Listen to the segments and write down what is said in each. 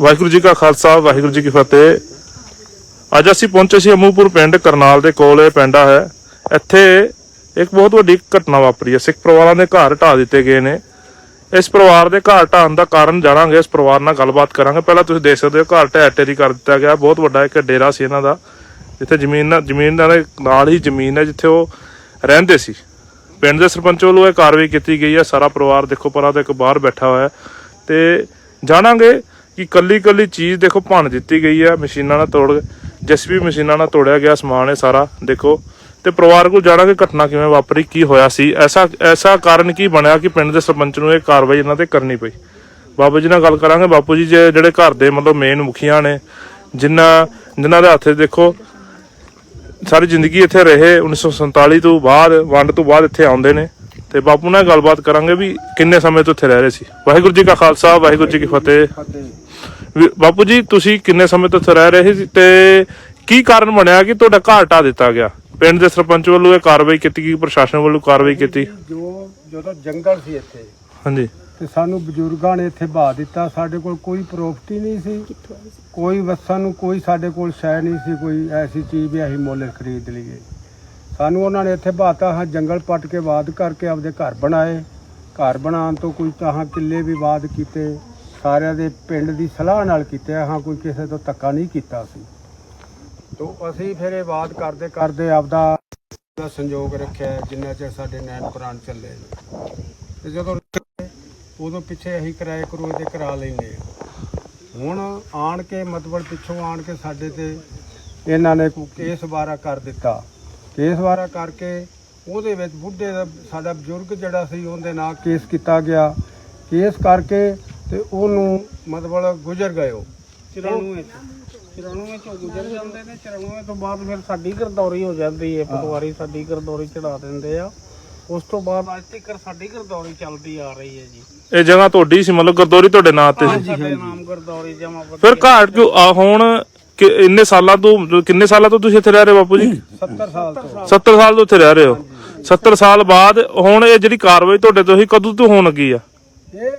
ਵਾਹਿਗੁਰੂ ਜੀ ਕਾ ਖਾਲਸਾ, ਵਾਹਿਗੁਰੂ ਜੀ ਕੀ ਫਤਿਹ। ਅੱਜ ਅਸੀਂ ਪਹੁੰਚੇ ਸੀ ਅਮੂਪੁਰ ਪਿੰਡ ਕਰਨਾਲ ਦੇ ਕੋਲ, ਇਹ ਪਿੰਡ ਹੈ। ਇੱਥੇ ਇੱਕ ਬਹੁਤ ਵੱਡੀ ਘਟਨਾ ਵਾਪਰੀ ਹੈ। ਸਿੱਖ ਪਰਿਵਾਰਾਂ ਦੇ ਘਰ ਢਾਹ ਦਿੱਤੇ ਗਏ ਨੇ। ਇਸ ਪਰਿਵਾਰ ਦੇ ਘਰ ਢਾਹਣ ਦਾ ਕਾਰਨ ਜਾਣਾਂਗੇ, ਇਸ ਪਰਿਵਾਰ ਨਾਲ ਗੱਲਬਾਤ ਕਰਾਂਗੇ। ਪਹਿਲਾਂ ਤੁਸੀਂ ਦੇਖ ਸਕਦੇ ਹੋ, ਘਰ ਢਹਿ ਢੇਰੀ ਕਰ ਦਿੱਤਾ ਗਿਆ। ਬਹੁਤ ਵੱਡਾ ਇੱਕ ਡੇਰਾ ਸੀ ਇਹਨਾਂ ਦਾ, ਜਿੱਥੇ ਜ਼ਮੀਨ ਨਾਲ ਜ਼ਮੀਨ ਨਾਲ ਨਾਲ ਹੀ ਜ਼ਮੀਨ ਹੈ, ਜਿੱਥੇ ਉਹ ਰਹਿੰਦੇ ਸੀ। ਪਿੰਡ ਦੇ ਸਰਪੰਚ ਵੱਲੋਂ ਇਹ ਕਾਰਵਾਈ ਕੀਤੀ ਗਈ ਹੈ। ਸਾਰਾ ਪਰਿਵਾਰ ਦੇਖੋ, ਪਰਾਂ ਤੇ ਇੱਕ ਬਾਹਰ ਬੈਠਾ ਹੋਇਆ ਹੈ। ਤੇ ਜਾਣਾਂਗੇ ਕਿ ਕੱਲੀ ਕੱਲੀ ਚੀਜ਼ ਦੇਖੋ ਭੰਨ ਦਿੱਤੀ ਗਈ ਹੈ ਮਸ਼ੀਨਾਂ ਨਾਲ ਤੋੜ ਜਿਸ ਵੀ ਮਸ਼ੀਨਾਂ ਨਾਲ ਤੋੜਿਆ ਗਿਆ ਸਮਾਨ ਹੈ ਸਾਰਾ, ਦੇਖੋ। ਤੇ ਪਰਿਵਾਰ ਕੋਲ ਜਾਣਾਂਗੇ ਘਟਨਾ ਕਿਵੇਂ ਵਾਪਰੀ, ਕੀ ਹੋਇਆ ਸੀ, ਐਸਾ ਐਸਾ ਕਾਰਨ ਕੀ ਬਣਿਆ ਕਿ ਪਿੰਡ ਦੇ ਸਰਪੰਚ ਨੂੰ ਇਹ ਕਾਰਵਾਈ ਇਹਨਾਂ ਤੇ ਕਰਨੀ ਪਈ। ਬਾਬੂ ਜੀ ਨਾਲ ਗੱਲ ਕਰਾਂਗੇ, ਬਾਪੂ ਜੀ ਜੇ- ਜਿਹੜੇ ਘਰ ਦੇ ਮਤਲਬ ਮੇਨ ਮੁਖੀਆਂ ਨੇ ਜਿਨ੍ਹਾਂ ਜਿਨ੍ਹਾਂ ਦੇ ਹੱਥ ਦੇਖੋ, ਸਾਰੀ ਜ਼ਿੰਦਗੀ ਇੱਥੇ ਰਹੇ 1947 ਤੋਂ ਬਾਅਦ, ਵੰਡ ਤੋਂ ਬਾਅਦ ਇੱਥੇ ਆਉਂਦੇ ਨੇ। ਤੇ ਬਾਪੂ ਨਾਲ ਗੱਲਬਾਤ ਕਰਾਂਗੇ ਵੀ ਕਿੰਨੇ ਸਮੇਂ ਤੋਂ ਇੱਥੇ ਰਹਿ ਰਹੇ ਸੀ। ਵਾਹਿਗੁਰੂ ਜੀ ਕਾ ਖਾਲਸਾ ਵਾਹਿਗੁਰੂ ਜੀ ਕੀ ਫਤਿਹ। ਵੀ- ਬਾਪੂ ਜੀ ਤੁਸੀਂ ਕਿੰਨੇ ਸਮੇਂ ਤੋਂ ਇੱਥੇ ਰਹਿ ਰਹੇ ਸੀ ਤੇ ਕੀ ਕਾਰਨ ਬਣਿਆ ਕਿ ਤੁਹਾਡਾ ਘਰ ਢਾਹ ਦਿੱਤਾ ਗਿਆ? ਪਿੰਡ ਦੇ ਸਰਪੰਚ ਵੱਲੋਂ ਇਹ ਕਾਰਵਾਈ ਕੀਤੀ ਗਈ ਪ੍ਰਸ਼ਾਸਨ ਵੱਲੋਂ ਕਾਰਵਾਈ ਕੀਤੀ? ਜੋ ਜਦੋਂ ਜੰਗਲ ਸੀ ਇੱਥੇ। ਹਾਂਜੀ। ਤੇ ਸਾਨੂੰ ਬਜ਼ੁਰਗਾਂ ਨੇ ਇੱਥੇ ਬਹਾ ਦਿੱਤਾ ਸਾਡੇ ਕੋਲ ਕੋਈ ਪ੍ਰੋਪਰਟੀ ਨਹੀਂ ਸੀ। ਕੋਈ ਵਸਾ ਨੂੰ ਕੋਈ ਸਾਡੇ ਕੋਲ ਸ਼ੈ ਨਹੀਂ ਸੀ ਕੋਈ ਐਸੀ ਚੀਜ਼ ਵੀ ਅਸੀਂ ਮੁੱਲ ਖਰੀਦ ਲਈਏ। ਸਾਨੂੰ ਉਹਨਾਂ ਨੇ ਇੱਥੇ ਬਹਾਤਾ ਹਾਂ ਜੰਗਲ ਪੱਟ ਕੇ ਬਾਦ ਕਰਕੇ ਆਪਦੇ ਘਰ ਬਣਾਏ। ਘਰ ਬਣਾਉਣ ਤੋਂ ਕੋਈ ਤਾਹਾਂ ਕਿੱਲੇ ਵੀ ਬਾਦ ਕੀਤੇ। ਸਾਰਿਆਂ ਦੇ ਪਿੰਡ ਦੀ ਸਲਾਹ ਨਾਲ ਕੀਤੇ ਹਾਂ ਕੋਈ ਕਿਸੇ ਤੋਂ ਧੱਕਾ ਨਹੀਂ ਕੀਤਾ ਸੀ ਤੋਂ ਅਸੀਂ ਫਿਰ ਇਹ ਬਾਤ ਕਰਦੇ ਕਰਦੇ ਆਪਦਾ ਦਾ ਸੰਯੋਗ ਰੱਖਿਆ ਜਿੰਨਾ ਚਿਰ ਸਾਡੇ ਨੈਣ ਪ੍ਰਾਣ ਚੱਲੇ। ਨੇ ਤੇ ਜਦੋਂ ਉਦੋਂ ਪਿੱਛੇ ਅਸੀਂ ਕਿਰਾਏ ਕਰੂਏ ਤੇ ਕਰਾ ਲੈਨੇ ਹੁਣ ਆਣ ਕੇ ਮਤਲਬ ਪਿੱਛੋਂ ਆਣ ਕੇ ਸਾਡੇ ਤੇ ਇਹਨਾਂ ਨੇ ਕੋਈ ਕੇਸ ਵਾਰਾ ਕਰ ਦਿੱਤਾ। ਕੇਸ ਵਾਰਾ ਕਰਕੇ ਉਹਦੇ ਵਿੱਚ ਬੁੱਢੇ ਦਾ ਸਾਡਾ ਬਜ਼ੁਰਗ ਜਿਹੜਾ ਸੀ ਉਹਦੇ ਨਾਲ ਕੇਸ ਕੀਤਾ ਗਿਆ। ਕੇਸ ਕਰਕੇ ਤੇ ਉਹਨੂੰ ਮਤਲਬ ਗੁਜ਼ਰ ਗਏ ਉਹ। 94 94 ਚੋਂ ਗੁਜ਼ਰ ਜਾਂਦੇ ਨੇ। 94 ਤੋਂ ਬਾਅਦ ਫਿਰ ਸਾਡੀ ਗਰਦੌਰੀ ਹੋ ਜਾਂਦੀ ਹੈ। ਪਟਵਾਰੀ ਸਾਡੀ ਗਰਦੌਰੀ ਚੜਾ ਦਿੰਦੇ ਆ। ਉਸ ਤੋਂ ਬਾਅਦ ਅੱਜ ਤੱਕ ਸਾਡੀ ਗਰਦੌਰੀ ਚੱਲਦੀ ਆ ਰਹੀ ਹੈ ਜੀ। ਇਹ ਜਗ੍ਹਾ ਤੁਹਾਡੀ ਸੀ? ਮਤਲਬ ਗਰਦੋਰੀ ਤੁਹਾਡੇ ਨਾਂ ਤੇ ਸੀ? ਸਾਡੇ ਨਾਮ ਗਰਦੌਰੀ ਜਮਾ ਫਿਰ ਘਾਟ ਕਿਉਂ? ਆ ਹੁਣ ਕਿ ਇੰਨੇ ਸਾਲਾਂ ਤੋਂ ਕਿੰਨੇ ਸਾਲਾਂ ਤੋਂ ਤੁਸੀਂ ਇੱਥੇ ਰਹਿ ਰਹੇ ਹੋ ਬਾਪੂ ਜੀ? 70 ਸਾਲ ਤੋਂ 70 ਸਾਲ ਤੋਂ ਇੱਥੇ ਰਹਿ ਰਹੇ ਹੋ। 70 ਸਾਲ ਬਾਅਦ ਹੁਣ ਇਹ ਜਿਹੜੀ ਕਾਰਵਾਈ ਤੁਹਾਡੇ ਤੋਂ ਹੀ ਕਦੋਂ ਤੋਂ ਹੋਣ ਲੱਗੀ ਆ? ਇਹ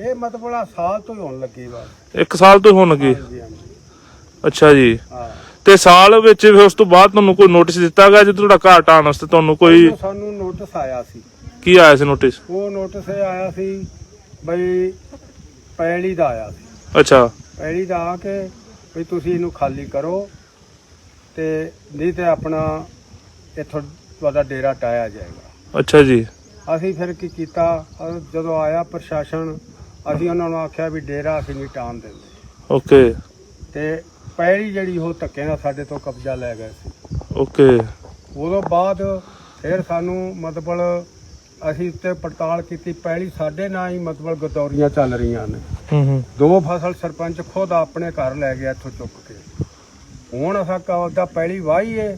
ਇਹ ਮਤਲਬ ਸਾਲ ਤੋਂ ਹੀ ਹੋਣ ਲੱਗੀ ਬਸ। ਇੱਕ ਸਾਲ ਤੋਂ ਹੀ ਹੋਣ ਲੱਗੀ? ਅੱਛਾ ਜੀ। ਤੇ ਸਾਲ ਵਿੱਚ ਫਿਰ ਉਸ ਤੋਂ ਬਾਅਦ ਤੁਹਾਨੂੰ ਕੋਈ ਨੋਟਿਸ ਦਿੱਤਾ ਗਿਆ ਜੇ ਤੁਹਾਡਾ ਘਰ ਢਾਣ ਵਾਸਤੇ ਤੁਹਾਨੂੰ ਕੋਈ ਸਾਨੂੰ ਨੋਟਿਸ ਆਇਆ ਸੀ। ਕੀ ਆਇਆ ਸੀ ਨੋਟਿਸ ਉਹ ਨੋਟਿਸ ਇਹ ਆਇਆ ਸੀ ਬਈ ਪੈਲੀ ਦਾ ਆਇਆ ਸੀ। ਅੱਛਾ। ਪੈਲੀ ਦਾ ਆ ਕੇ ਵੀ ਤੁਸੀਂ ਇਹਨੂੰ ਖਾਲੀ ਕਰੋ ਤੇ ਨਹੀਂ ਤੇ ਆਪਣਾ ਇੱਥੋਂ ਤੁਹਾਡਾ ਡੇਰਾ ਟਾਇਆ ਜਾਏਗਾ। ਅੱਛਾ ਜੀ। ਅਸੀਂ ਫਿਰ ਕੀ ਕੀਤਾ? ਅਹ ਜਦੋਂ ਆਇਆ ਪ੍ਰਸ਼ਾਸਨ ਅਸੀਂ ਉਹਨਾਂ ਨੂੰ ਆਖਿਆ ਵੀ ਡੇਰਾ ਅਸੀਂ ਨਹੀਂ ਟਾਣ ਦਿੰਦੇ। ਓਕੇ। ਤੇ ਪੈਲੀ ਜਿਹੜੀ ਉਹ ਧੱਕੇ ਨਾਲ ਸਾਡੇ ਤੋਂ ਕਬਜ਼ਾ ਲੈ ਗਏ ਸੀ। ਓਕੇ। ਉਦੋਂ ਬਾਅਦ ਫਿਰ ਸਾਨੂੰ ਮਤਲਬ ਅਸੀਂ ਉੱਤੇ ਪੜਤਾਲ ਕੀਤੀ ਪਹਿਲੀ ਸਾਡੇ ਨਾਲ ਹੀ ਮਤਲਬ ਗਦੌਰੀਆਂ ਚੱਲ ਰਹੀਆਂ ਨੇ। ਹੂੰ ਹੂੰ। ਦੋ ਫਸਲ ਸਰਪੰਚ ਖੁਦ ਆਪਣੇ ਘਰ ਲੈ ਗਿਆ ਇੱਥੋਂ ਚੁੱਕ ਕੇ। ਹੁਣ ਅਸਾਂ ਕਹਦਾ ਪਹਿਲੀ ਵਾਹੀ ਏ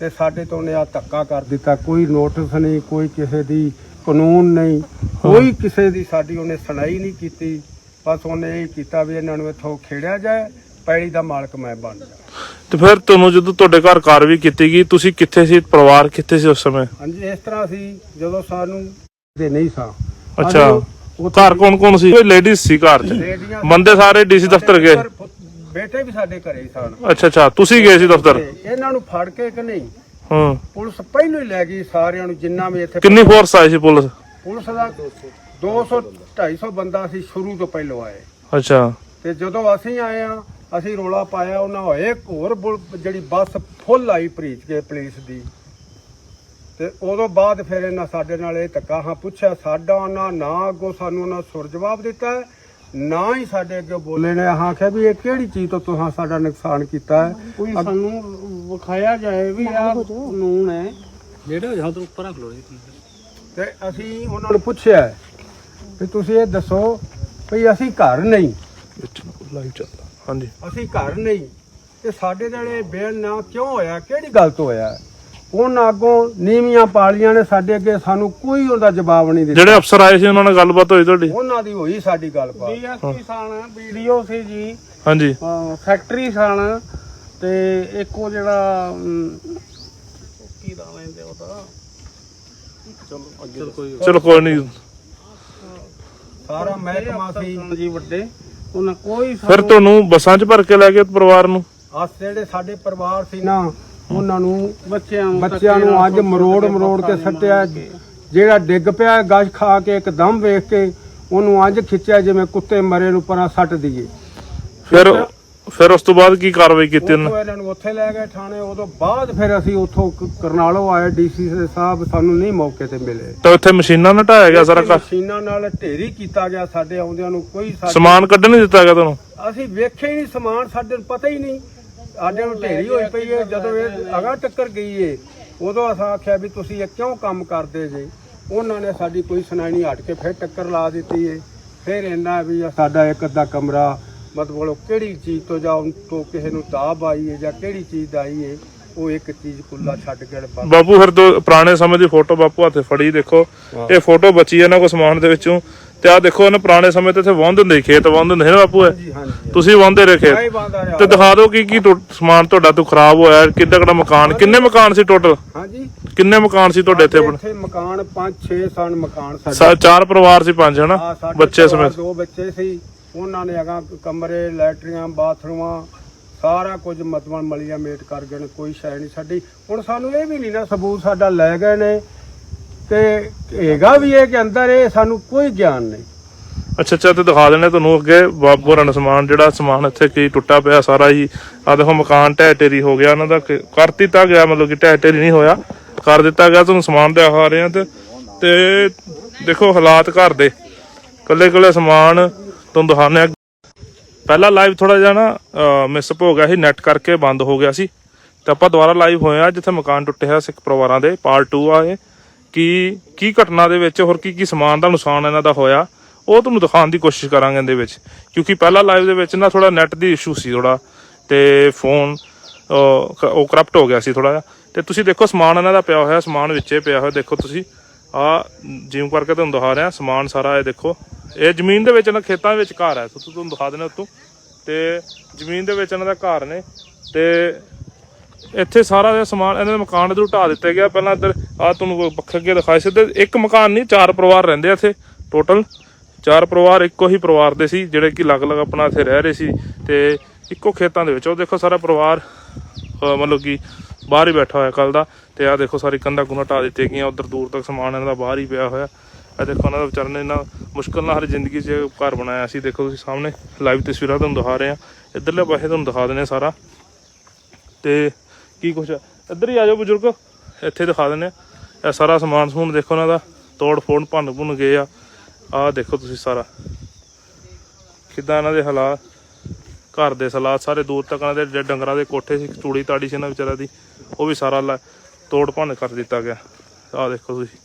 ਤੇ ਸਾਡੇ ਤੋਂ ਨੇ ਆ ਧੱਕਾ ਕਰ ਦਿੱਤਾ। ਕੋਈ ਨੋਟਿਸ ਨਹੀਂ ਕੋਈ ਕਿਸੇ ਦੀ ਕਾਨੂੰਨ ਨਹੀਂ ਕੋਈ ਕਿਸੇ ਦੀ ਸਾਡੀ ਉਹਨੇ ਸੁਣਾਈ ਨਹੀਂ ਕੀਤੀ। ਬਸ ਉਹਨੇ ਇਹ ਕੀਤਾ ਵੀ ਇਹਨਾਂ ਨੂੰ ਇੱਥੋਂ ਖੇੜਿਆ ਜਾਏ ਪਹਿਲੀ ਦਾ ਮਾਲਕ ਮੈਂ ਬਣ ਜਾ। ਤੇ ਫਿਰ ਤੁਹਾਨੂੰ ਜਦੋਂ ਤੁਹਾਡੇ ਘਰ ਕਾਰਵਾਈ ਕੀਤੀ ਗਈ ਤੁਸੀਂ ਕਿੱਥੇ ਸੀ? ਪਰਿਵਾਰ ਕਿੱਥੇ ਸੀ ਉਸ ਸਮੇਂ? ਹਾਂਜੀ ਇਸ ਤਰ੍ਹਾਂ ਸੀ ਜਦੋਂ ਸਾਨੂੰ ਦੇ ਨਹੀਂ ਸਾਂ। ਅੱਛਾ। ਘਰ ਕੌਣ ਕੌਣ ਸੀ? ਕੋਈ ਲੇਡੀਜ਼ ਸੀ ਘਰ 'ਚ। ਲੇਡੀਆਂ ਬੰਦੇ ਸਾਰੇ ਡੀਸੀ ਦਫ਼ਤਰ ਗਏ। ਪਰ ਪੁੱਤ- ਬੇਟੇ ਵੀ ਸਾਡੇ ਘਰੇ ਹੀ ਸਨ ਅੱਛਾ ਅੱਛਾ। ਤੁਸੀਂ ਗਏ ਸੀ ਦਫ਼ਤਰ? ਤੇ ਇਹਨਾਂ ਨੂੰ ਫੜ ਕੇ ਕਿ ਨਹੀਂ? ਹਾਂ। ਪੁਲਿਸ ਪਹਿਲੋਂ ਹੀ ਲੈ ਗਈ ਸਾਰਿਆਂ ਨੂੰ ਜਿੰਨਾ ਵੀ ਇੱਥੇ ਕਿੰਨੀ ਫੋਰਸ ਆਈ ਸੀ ਪੁਲਿਸ? ਪੁਲਿਸ ਦਾ 200 250 ਬੰਦਾ ਸੀ ਸ਼ੁਰੂ ਤੋਂ ਪਹਿਲੋਂ ਆਏ। ਅੱਛਾ। ਤੇ ਜਦੋਂ ਅਸੀਂ ਆਏ ਆ ਅਸੀਂ ਰੋਲਾ ਪਾਇਆ ਉਹਨਾਂ ਹੋਏ ਇੱਕ ਹੋਰ ਬੁਲ- ਜਿਹੜੀ ਬੱਸ ਫੁੱਲ ਆਈ ਪ੍ਰੀਚ ਕੇ ਪੁਲਿਸ ਦੀ। ਤੇ ਉਦੋਂ ਬਾਅਦ ਫਿਰ ਇਹਨਾਂ ਸਾਡੇ ਨਾਲ ਇਹ ਧੱਕਾ ਹਾਂ ਪੁੱਛਿਆ ਸਾਡਾ ਉਹਨਾਂ ਨਾ ਅੱਗੋਂ ਸਾਨੂੰ ਉਹਨਾਂ ਸੁਰ ਜਵਾਬ ਦਿੱਤਾ ਹੈ, ਨਾ ਹੀ ਸਾਡੇ ਅੱਗੇ ਬੋਲੇ ਨੇ। ਹਾਂ ਆਖਿਆ ਵੀ ਇਹ ਕਿਹੜੀ ਚੀਜ਼ ਤੋਂ ਤੁਸੀਂ ਸਾਡਾ ਨੁਕਸਾਨ ਕੀਤਾ ਹੈ? ਕੋਈ ਸਾਨੂੰ ਵਿਖਾਇਆ ਜਾਏ ਵੀ ਆ ਕਾਨੂੰਨ ਹੈ। ਜਿਹੜੇ ਜਹਾਂ ਤੋਂ ਉੱਪਰ ਰੱਖ ਲੋ ਤੇ ਅਸੀਂ ਉਹਨਾਂ ਨੂੰ ਪੁੱਛਿਆ ਵੀ ਤੁਸੀਂ ਇਹ ਦੱਸੋ ਵੀ ਅਸੀਂ ਘਰ ਨਹੀਂ। ਲਾਈਵ ਚੱਲਦਾ। ਹਾਂਜੀ। ਅਸੀਂ ਘਰ ਨਹੀਂ। ਤੇ ਸਾਡੇ ਨਾਲ ਇਹ ਬੇਲ ਨਾ ਕਿਉਂ ਹੋਇਆ? ਕਿਹੜੀ ਗੱਲ ਤੋਂ ਹੋਇਆ? ਉਹਨਾਂ ਅੱਗੋਂ ਨੀਵੀਆਂ ਪਾਲੀਆਂ ਨੇ ਸਾਡੇ ਅੱਗੇ ਸਾਨੂੰ ਕੋਈ ਉਹਦਾ ਜਵਾਬ ਨਹੀਂ ਦਿੱਤਾ। ਜਿਹੜੇ ਅਫਸਰ ਆਏ ਸੀ ਉਹਨਾਂ ਨਾਲ ਗੱਲਬਾਤ ਹੋਈ ਤੁਹਾਡੀ? ਉਹਨਾਂ ਦੀ ਹੋਈ ਸਾਡੀ ਗੱਲਬਾਤ। ਡੀਐਸਪੀ ਸਨ ਵੀਡੀਓ ਸੀ ਜੀ। ਹਾਂਜੀ। ਫੈਕਟਰੀ ਸਨ ਤੇ ਇੱਕ ਉਹ ਜਿਹੜਾ ਅਮ, ਕੀ ਦਾ ਲੈਂਦੇ ਉਹਦਾ? ਚਲੋ ਅੱਗੇ ਕੋਈ ਚਲੋ ਕੋਈ ਨਹੀਂ। ਸਾਰਾ ਮਹਿਕਮਾ ਸੀ ਜੀ ਵੱਡੇ। ਉਹਨਾਂ ਕੋਈ ਫਿਰ ਤੁਹਾਨੂੰ ਬੱਸਾਂ 'ਚ ਭਰ ਕੇ ਲੈ ਗਏ ਪਰਿਵਾਰ ਨੂੰ? ਅਸ ਜਿਹੜੇ ਸਾਡੇ ਪਰਿਵਾਰ ਸੀ ਨਾ ਉਹਨਾਂ ਨੂੰ ਬੱਚਿਆਂ ਨੂੰ ਬੱਚਿਆਂ ਨੂੰ ਅੱਜ ਮਰੋੜ ਮਰੋੜ ਕੇ ਸੱਟਿਆ। ਜਿਹੜਾ ਡਿੱਗ ਪਿਆ ਗਸ਼ ਖਾ ਕੇ ਇੱਕਦਮ ਵੇਖ ਕੇ ਉਹਨੂੰ ਅੱਜ ਖਿੱਚਿਆ ਜਿਵੇਂ ਕੁੱਤੇ ਮਰੇ ਨੂੰ ਪਰਾਂ ਸੱਟ ਦਈਏ। ਫਿਰ ਫਿਰ ਉਸ ਤੋਂ ਬਾਅਦ ਕੀ ਕਾਰਵਾਈ ਕੀਤੀ ਉਹਨਾਂ? ਉੱਥੋਂ ਇਹਨਾਂ ਨੂੰ ਉੱਥੇ ਲੈ ਗਏ ਥਾਣੇ। ਉਦੋਂ ਬਾਅਦ ਫਿਰ ਅਸੀਂ ਉੱਥੋਂ ਕ- ਕਰਨਾਲੋਂ ਆਏ। ਡੀਸੀ ਦੇ ਸਾਹਿਬ ਸਾਨੂੰ ਨਹੀਂ ਮੌਕੇ ਤੇ ਮਿਲੇ। ਤਾਂ ਇੱਥੇ ਮਸ਼ੀਨਾਂ ਨਾਲ ਢਾਇਆ ਗਿਆ ਸਾਰਾ ਘਰ? ਮਸ਼ੀਨਾਂ ਨਾਲ ਢੇਰੀ ਕੀਤਾ ਗਿਆ ਸਾਡੇ ਆਉਂਦਿਆਂ ਨੂੰ। ਕੋਈ ਸਾਡੇ ਸਮਾਨ ਕੱਢਣ ਨਹੀਂ ਦਿੱਤਾ ਗਿਆ ਤੁਹਾਨੂੰ? ਅਸੀਂ ਵੇਖਿਆ ਹੀ ਨਹੀਂ ਸਮਾਨ ਸਾਡੇ ਨੂੰ ਪਤਾ ਹੀ ਨਹੀਂ। ਸਾਡੇ ਨੂੰ ਢੇਰੀ ਹੋਈ ਪਈ ਹੈ ਜਦੋਂ ਇਹ ਅਗਾ ਟੱਕਰ ਗਈ ਏ ਉਦੋਂ ਅਸਾਂ ਆਖਿਆ ਵੀ ਤੁਸੀਂ ਇਹ ਕਿਉਂ ਕੰਮ ਕਰਦੇ ਜੇ? ਉਹਨਾਂ ਨੇ ਸਾਡੀ ਕੋਈ ਸੁਣਾਈ ਨਹੀਂ ਹਟ ਕੇ ਫਿਰ ਟੱਕਰ ਲਾ ਦਿੱਤੀ ਏ। ਫਿਰ ਇੰਨਾ ਵੀ ਸਾਡਾ ਇੱਕ ਅੱਧਾ ਕਮਰਾ ਮਤਲਬ ਕਿਹੜੀ ਚੀਜ਼ ਤੋਂ ਜਾਂ ਤੋਂ ਕਿਸੇ ਨੂੰ ਤਾਬ ਆਈ ਏ ਜਾਂ ਕਿਹੜੀ ਚੀਜ਼ ਦਾ ਆਈ ਏ ਉਹ ਇੱਕ ਚੀਜ਼ ਕੁੱਲਾ ਛੱਡ ਕੇ ਬਾਪੂ ਫਿਰ ਤੋਂ ਪੁਰਾਣੇ ਸਮੇਂ ਦੀ ਫੋਟੋ ਬਾਪੂ ਹੱਥੇ ਫੜੀ ਦੇਖੋ। ਇਹ ਫੋਟੋ ਬਚੀ ਹੈ ਇਹਨਾਂ ਕੋ ਸਮਾਨ ਦੇ ਵਿੱਚੋਂ। ਤੇ ਆ ਦੇਖੋ ਇਹਨੇ ਪੁਰਾਣੇ ਸਮੇਂ ਤੇ ਇੱਥੇ ਵਾਹੁੰਦੇ ਹੁੰਦੇ ਸੀ, ਖੇਤ ਵਾਹੁੰਦੇ ਹੁੰਦੇ ਸੀ ਨਾ ਬਾਪੂ ਇਹ? ਹਾਂਜੀ ਤੁਸੀਂ ਵਾਹੁੰਦੇ ਰਹੇ ਖੇਤ। ਆਈ ਬਾਂਦਾ ਤੇ ਦਿਖਾ ਦਿਓ ਕੀ ਕੀ ਟੁੱਟ- ਸਮਾਨ ਤੁਹਾਡਾ ਤੋਂ ਖਰਾਬ ਹੋਇਆ ਕਿੱਡਾ ਕਿੱਡਾ ਮਕਾਨ ਕਿੰਨੇ ਮਕਾਨ ਸੀ ਟੋਟਲ? ਹਾਂਜੀ। ਕਿੰਨੇ ਮਕਾਨ ਸੀ ਤੁਹਾਡੇ ਇੱਥੇ ਇੱਥੇ ਮਕਾਨ 5-6 ਸਨ ਮਕਾਨ ਸਾਡੇ। ਸਾ- ਚਾਰ ਪਰਿਵਾਰ ਸੀ ਪੰਜ ਹਨਾ? ਹਾਂ, ਸਾਡੇ ਬੱਚੇ ਪਰਿਵਾਰ ਸਮੇਤ। ਦੋ ਬੱਚੇ ਸੀ। ਉਹਨਾਂ ਨੇ ਅਗਾ ਕਮਰੇ ਲੈਟਰੀਆਂ ਬਾਥਰੂਮਾਂ ਸਾਰਾ ਕੁਝ ਮਤਲਬ ਮਲੀਆਂ ਮੇਟ ਕਰ ਗਏ ਨੇ ਕੋਈ ਸ਼ੈ ਨਹੀਂ। ਛੱਡੀ ਹੁਣ ਸਾਨੂੰ ਇਹ ਵੀ ਨਹੀਂ ਨਾ ਸਬੂਤ ਸਾਡਾ ਲੈ ਗਏ ਨੇ। ਤੇ ਹੈਗਾ ਵੀ ਇਹ ਕਿ ਅੰਦਰ ਇਹ ਸਾਨੂੰ ਕੋਈ ਗਿਆਨ ਨਹੀਂ। ਅੱਛਾ ਅੱਛਾ, ਤੇ ਦਿਖਾ ਦਿੰਦੇ ਤੁਹਾਨੂੰ ਅੱਗੇ। ਬਾਬੂ ਰਨ ਸਮਾਨ, ਜਿਹੜਾ ਸਮਾਨ ਇੱਥੇ ਕੀ ਟੁੱਟਾ ਪਿਆ ਸਾਰਾ ਹੀ। ਆ ਦੇਖੋ, ਮਕਾਨ ਢਹਿ ਢੇਰੀ ਹੋ ਗਿਆ। ਉਹਨਾਂ ਦਾ ਕਰ ਦਿੱਤਾ ਗਿਆ, ਮਤਲਬ ਕਿ ਢਹਿ ਢੇਰੀ ਨਹੀਂ ਹੋਇਆ। ਕਰ ਦਿੱਤਾ ਗਿਆ, ਤੁਹਾਨੂੰ ਸਮਾਨ ਦਿਖਾ ਰਹੇ ਆ ਤੇ ਤੇ ਦੇਖੋ ਹਾਲਾਤ ਘਰ ਦੇ। ਕੱਲੇ ਕੱਲੇ ਸਮਾਨ ਤੁਹਾਨੂੰ ਦਿਖਾਉਂਦੇ ਆ ਪਹਿਲਾ ਲਾਈਵ ਥੋੜਾ ਜਿਹਾ ਨਾ ਮਿਸ ਹੋ ਗਿਆ ਸੀ ਨੈਟ ਕਰਕੇ ਬੰਦ ਹੋ ਗਿਆ ਸੀ। ਤੇ ਆਪਾਂ ਦੁਬਾਰਾ ਲਾਈਵ ਹੋਏ ਆ ਜਿੱਥੇ ਮਕਾਨ ਟੁੱਟੇ ਹੋਇਆ ਸਿੱਖ ਪਰਿਵਾਰਾਂ ਦੇ ਪਾਰਟ 2 ਆ ਇਹ। ਕੀ ਕੀ ਘਟਨਾ ਦੇ ਵਿੱਚ ਹੋਰ ਕੀ ਕੀ ਸਮਾਨ ਦਾ ਨੁਕਸਾਨ ਇਹਨਾਂ ਦਾ ਹੋਇਆ, ਉਹ ਤੁਹਾਨੂੰ ਦਿਖਾਉਣ ਦੀ ਕੋਸ਼ਿਸ਼ ਕਰਾਂਗੇ ਇਹਦੇ ਵਿੱਚ। ਕਿਉਂਕਿ ਪਹਿਲਾ ਲਾਈਵ ਦੇ ਵਿੱਚ ਨਾ ਥੋੜਾ ਨੈਟ ਦੀ ਇਸ਼ੂ ਸੀ ਥੋੜਾ ਤੇ ਫੋਨ ਉਹ ਕਰਪਟ ਹੋ ਗਿਆ ਸੀ ਥੋੜਾ ਜਿਹਾ। ਤੇ ਤੁਸੀਂ ਦੇਖੋ ਸਮਾਨ ਇਹਨਾਂ ਦਾ ਪਿਆ ਹੋਇਆ, ਸਮਾਨ ਵਿੱਚੇ ਪਿਆ ਹੋਇਆ, ਦੇਖੋ ਤੁਸੀਂ। ਆ ਜਿਮ ਕਰਕੇ ਤੁਹਾਨੂੰ ਦਿਖਾ ਰਿਹਾ, ਸਮਾਨ ਸਾਰਾ ਇਹ ਦੇਖੋ। ਇਹ ਜ਼ਮੀਨ ਦੇ ਵਿੱਚ ਇਹਨਾਂ ਖੇਤਾਂ ਵਿੱਚ ਘਰ ਹੈ, ਤੁਸੀਂ ਤੁਹਾਨੂੰ ਦਿਖਾ ਦਿੰਦੇ ਉੱਤੋਂ। ਤੇ ਜ਼ਮੀਨ ਦੇ ਵਿੱਚ ਇਹਨਾਂ ਦਾ ਘਰ ਨੇ, ਤੇ ਇੱਥੇ ਸਾਰਾ ਇਹ ਸਮਾਨ ਇਹਨਾਂ ਦੇ ਮਕਾਨ ਇਧਰ ਢਾ ਦਿੱਤਾ ਗਿਆ। ਪਹਿਲਾਂ ਇੱਧਰ ਆ ਤੁਹਾਨੂੰ ਪੱਖੇ ਅੱਗੇ ਦਿਖਾਏ ਸਿੱਧੇ ਇੱਕ ਮਕਾਨ ਨਹੀਂ, ਚਾਰ ਪਰਿਵਾਰ ਰਹਿੰਦੇ ਇੱਥੇ ਟੋਟਲ ਚਾਰ ਪਰਿਵਾਰ, ਇੱਕੋ ਹੀ ਪਰਿਵਾਰ ਦੇ ਸੀ, ਜਿਹੜੇ ਕਿ ਅਲੱਗ-ਅਲੱਗ ਆਪਣਾ ਇੱਥੇ ਰਹਿ ਰਹੇ ਸੀ। ਤੇ ਇੱਕੋ ਖੇਤਾਂ ਦੇ ਵਿੱਚ, ਉਹ ਦੇਖੋ ਸਾਰਾ ਪਰਿਵਾਰ ਮਤਲਬ ਕਿ ਬਾਹਰ ਹੀ ਬੈਠਾ ਹੋਇਆ ਕੱਲ ਦਾ। ਤੇ ਆ ਦੇਖੋ ਸਾਰੀ ਕੰਧਾਂ ਕੁੰਧਾਂ ਢਾ ਦਿੱਤੀਆਂ ਗਈਆਂ, ਉਧਰ ਦੂਰ ਤੱਕ ਸਮਾਨ ਇਹਨਾਂ ਦਾ ਬਾਹਰ ਹੀ ਪਿਆ ਹੋਇਆ। ਇਹ ਦੇਖੋ ਇਹਨਾਂ ਦਾ ਵਿਚਾਰੇ ਨੇ ਇੰਨਾ ਮੁਸ਼ਕਲ ਨਾਲ ਹਰ ਜ਼ਿੰਦਗੀ 'ਚ ਘਰ ਬਣਾਇਆ ਸੀ। ਦੇਖੋ ਤੁਸੀਂ ਸਾਹਮਣੇ ਲਾਈਵ ਤਸਵੀਰਾਂ ਤੁਹਾਨੂੰ ਦਿਖਾ ਰਹੇ ਆ ਇੱਧਰਲੇ ਪਾਸੇ ਤੁਹਾਨੂੰ ਦਿਖਾ ਦਿੰਦੇ ਹਾਂ ਸਾਰਾ। ਤੇ ਕੀ ਕੁਛ ਆ ਇੱਧਰ ਹੀ ਆ ਜਾਓ ਬਜ਼ੁਰਗ, ਇੱਥੇ ਦਿਖਾ ਦਿੰਦੇ ਆ। ਇਹ ਸਾਰਾ ਸਮਾਨ ਸਮੂਨ ਦੇਖੋ ਇਹਨਾਂ ਦਾ। ਤੋੜ ਫੋੜ ਭੰਨ ਭੁੰਨ ਗਏ ਆ। ਆਹ ਦੇਖੋ ਤੁਸੀਂ ਸਾਰਾ। ਕਿੱਦਾਂ ਇਹਨਾਂ ਦੇ ਹਾਲਾਤ? ਘਰ ਦੇ ਹਾਲਾਤ ਸਾਰੇ ਦੂਰ ਤੱਕ ਇਹਨਾਂ ਦੇ ਜਿਹੜੇ ਡੰਗਰਾਂ ਦੇ ਕੋਠੇ ਸੀ ਚੂੜੀ ਤਾੜੀ ਸੀ ਇਹਨਾਂ ਵਿਚਾਰਿਆਂ ਦੀ, ਉਹ ਵੀ ਸਾਰਾ ਲੈ- ਤੋੜ ਭੰਨ ਕਰ ਦਿੱਤਾ ਗਿਆ। ਆਹ ਦੇਖੋ ਤੁਸੀਂ।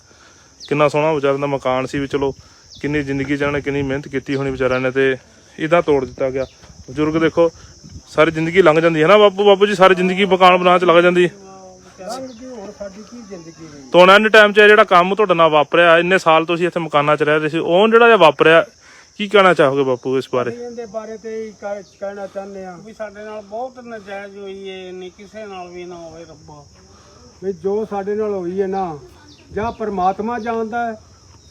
ਕਿੰਨਾ ਸੋਹਣਾ ਵਿਚਾਰਾ ਦਾ ਮਕਾਨ ਸੀ ਵੀ ਚਲੋ, ਕਿੰਨੀ ਜ਼ਿੰਦਗੀ 'ਚ ਇਹਨਾਂ ਨੇ ਕਿੰਨੀ ਮਿਹਨਤ ਕੀਤੀ ਹੋਣੀ ਵਿਚਾਰਿਆਂ ਨੇ ਤੇ ਇਹਦਾ ਤੋੜ ਦਿੱਤਾ ਗਿਆ। ਬਜ਼ੁਰਗ ਦੇਖੋ ਸਾਰੀ ਜ਼ਿੰਦਗੀ ਲੰਘ ਜਾਂਦੀ ਹੈ ਨਾ ਬਾਪੂ? ਬਾਪੂ ਜੀ, ਸਾਰੀ ਜ਼ਿੰਦਗੀ ਮਕਾਨ ਬਣਾਉਣ 'ਚ ਲੱਗ ਜਾਂਦੀ ਹੈ। ਰੰਗ ਹੋਰ ਸਾਡੀ ਕੀ ਜ਼ਿੰਦਗੀ ਰਹੀ ਤੋਂ ਐਨ ਟਾਈਮ 'ਚ ਇਹ ਜਿਹੜਾ ਕੰਮ ਤੁਹਾਡੇ ਨਾਲ ਵਾਪਰਿਆ, ਇੰਨੇ ਸਾਲ ਤੁਸੀਂ ਇੱਥੇ ਮਕਾਨਾਂ 'ਚ ਰਹਿ ਰਹੇ ਸੀ, ਉਹ ਜਿਹੜਾ ਜਿਹਾ ਵਾਪਰਿਆ, ਕੀ ਕਹਿਣਾ ਚਾਹੋਗੇ ਬਾਪੂ ਇਸ ਬਾਰੇ? ਇਹਦੇ ਬਾਰੇ ਤੇ ਹੀ ਕਹਿ- ਕਹਿਣਾ ਚਾਹੁੰਦੇ ਆ ਵੀ ਸਾਡੇ ਨਾਲ ਬਹੁਤ ਨਜਾਇਜ਼ ਹੋਈ ਏ ਨਹੀਂ ਕਿਸੇ ਨਾਲ ਵੀ ਨਾ ਹੋਵੇ ਰੱਬਾ। ਵੀ ਜੋ ਸਾਡੇ ਨਾਲ ਹੋਈ ਹੈ ਨਾ, ਜਾਂ ਪਰਮਾਤਮਾ ਜਾਣਦਾ ਹੈ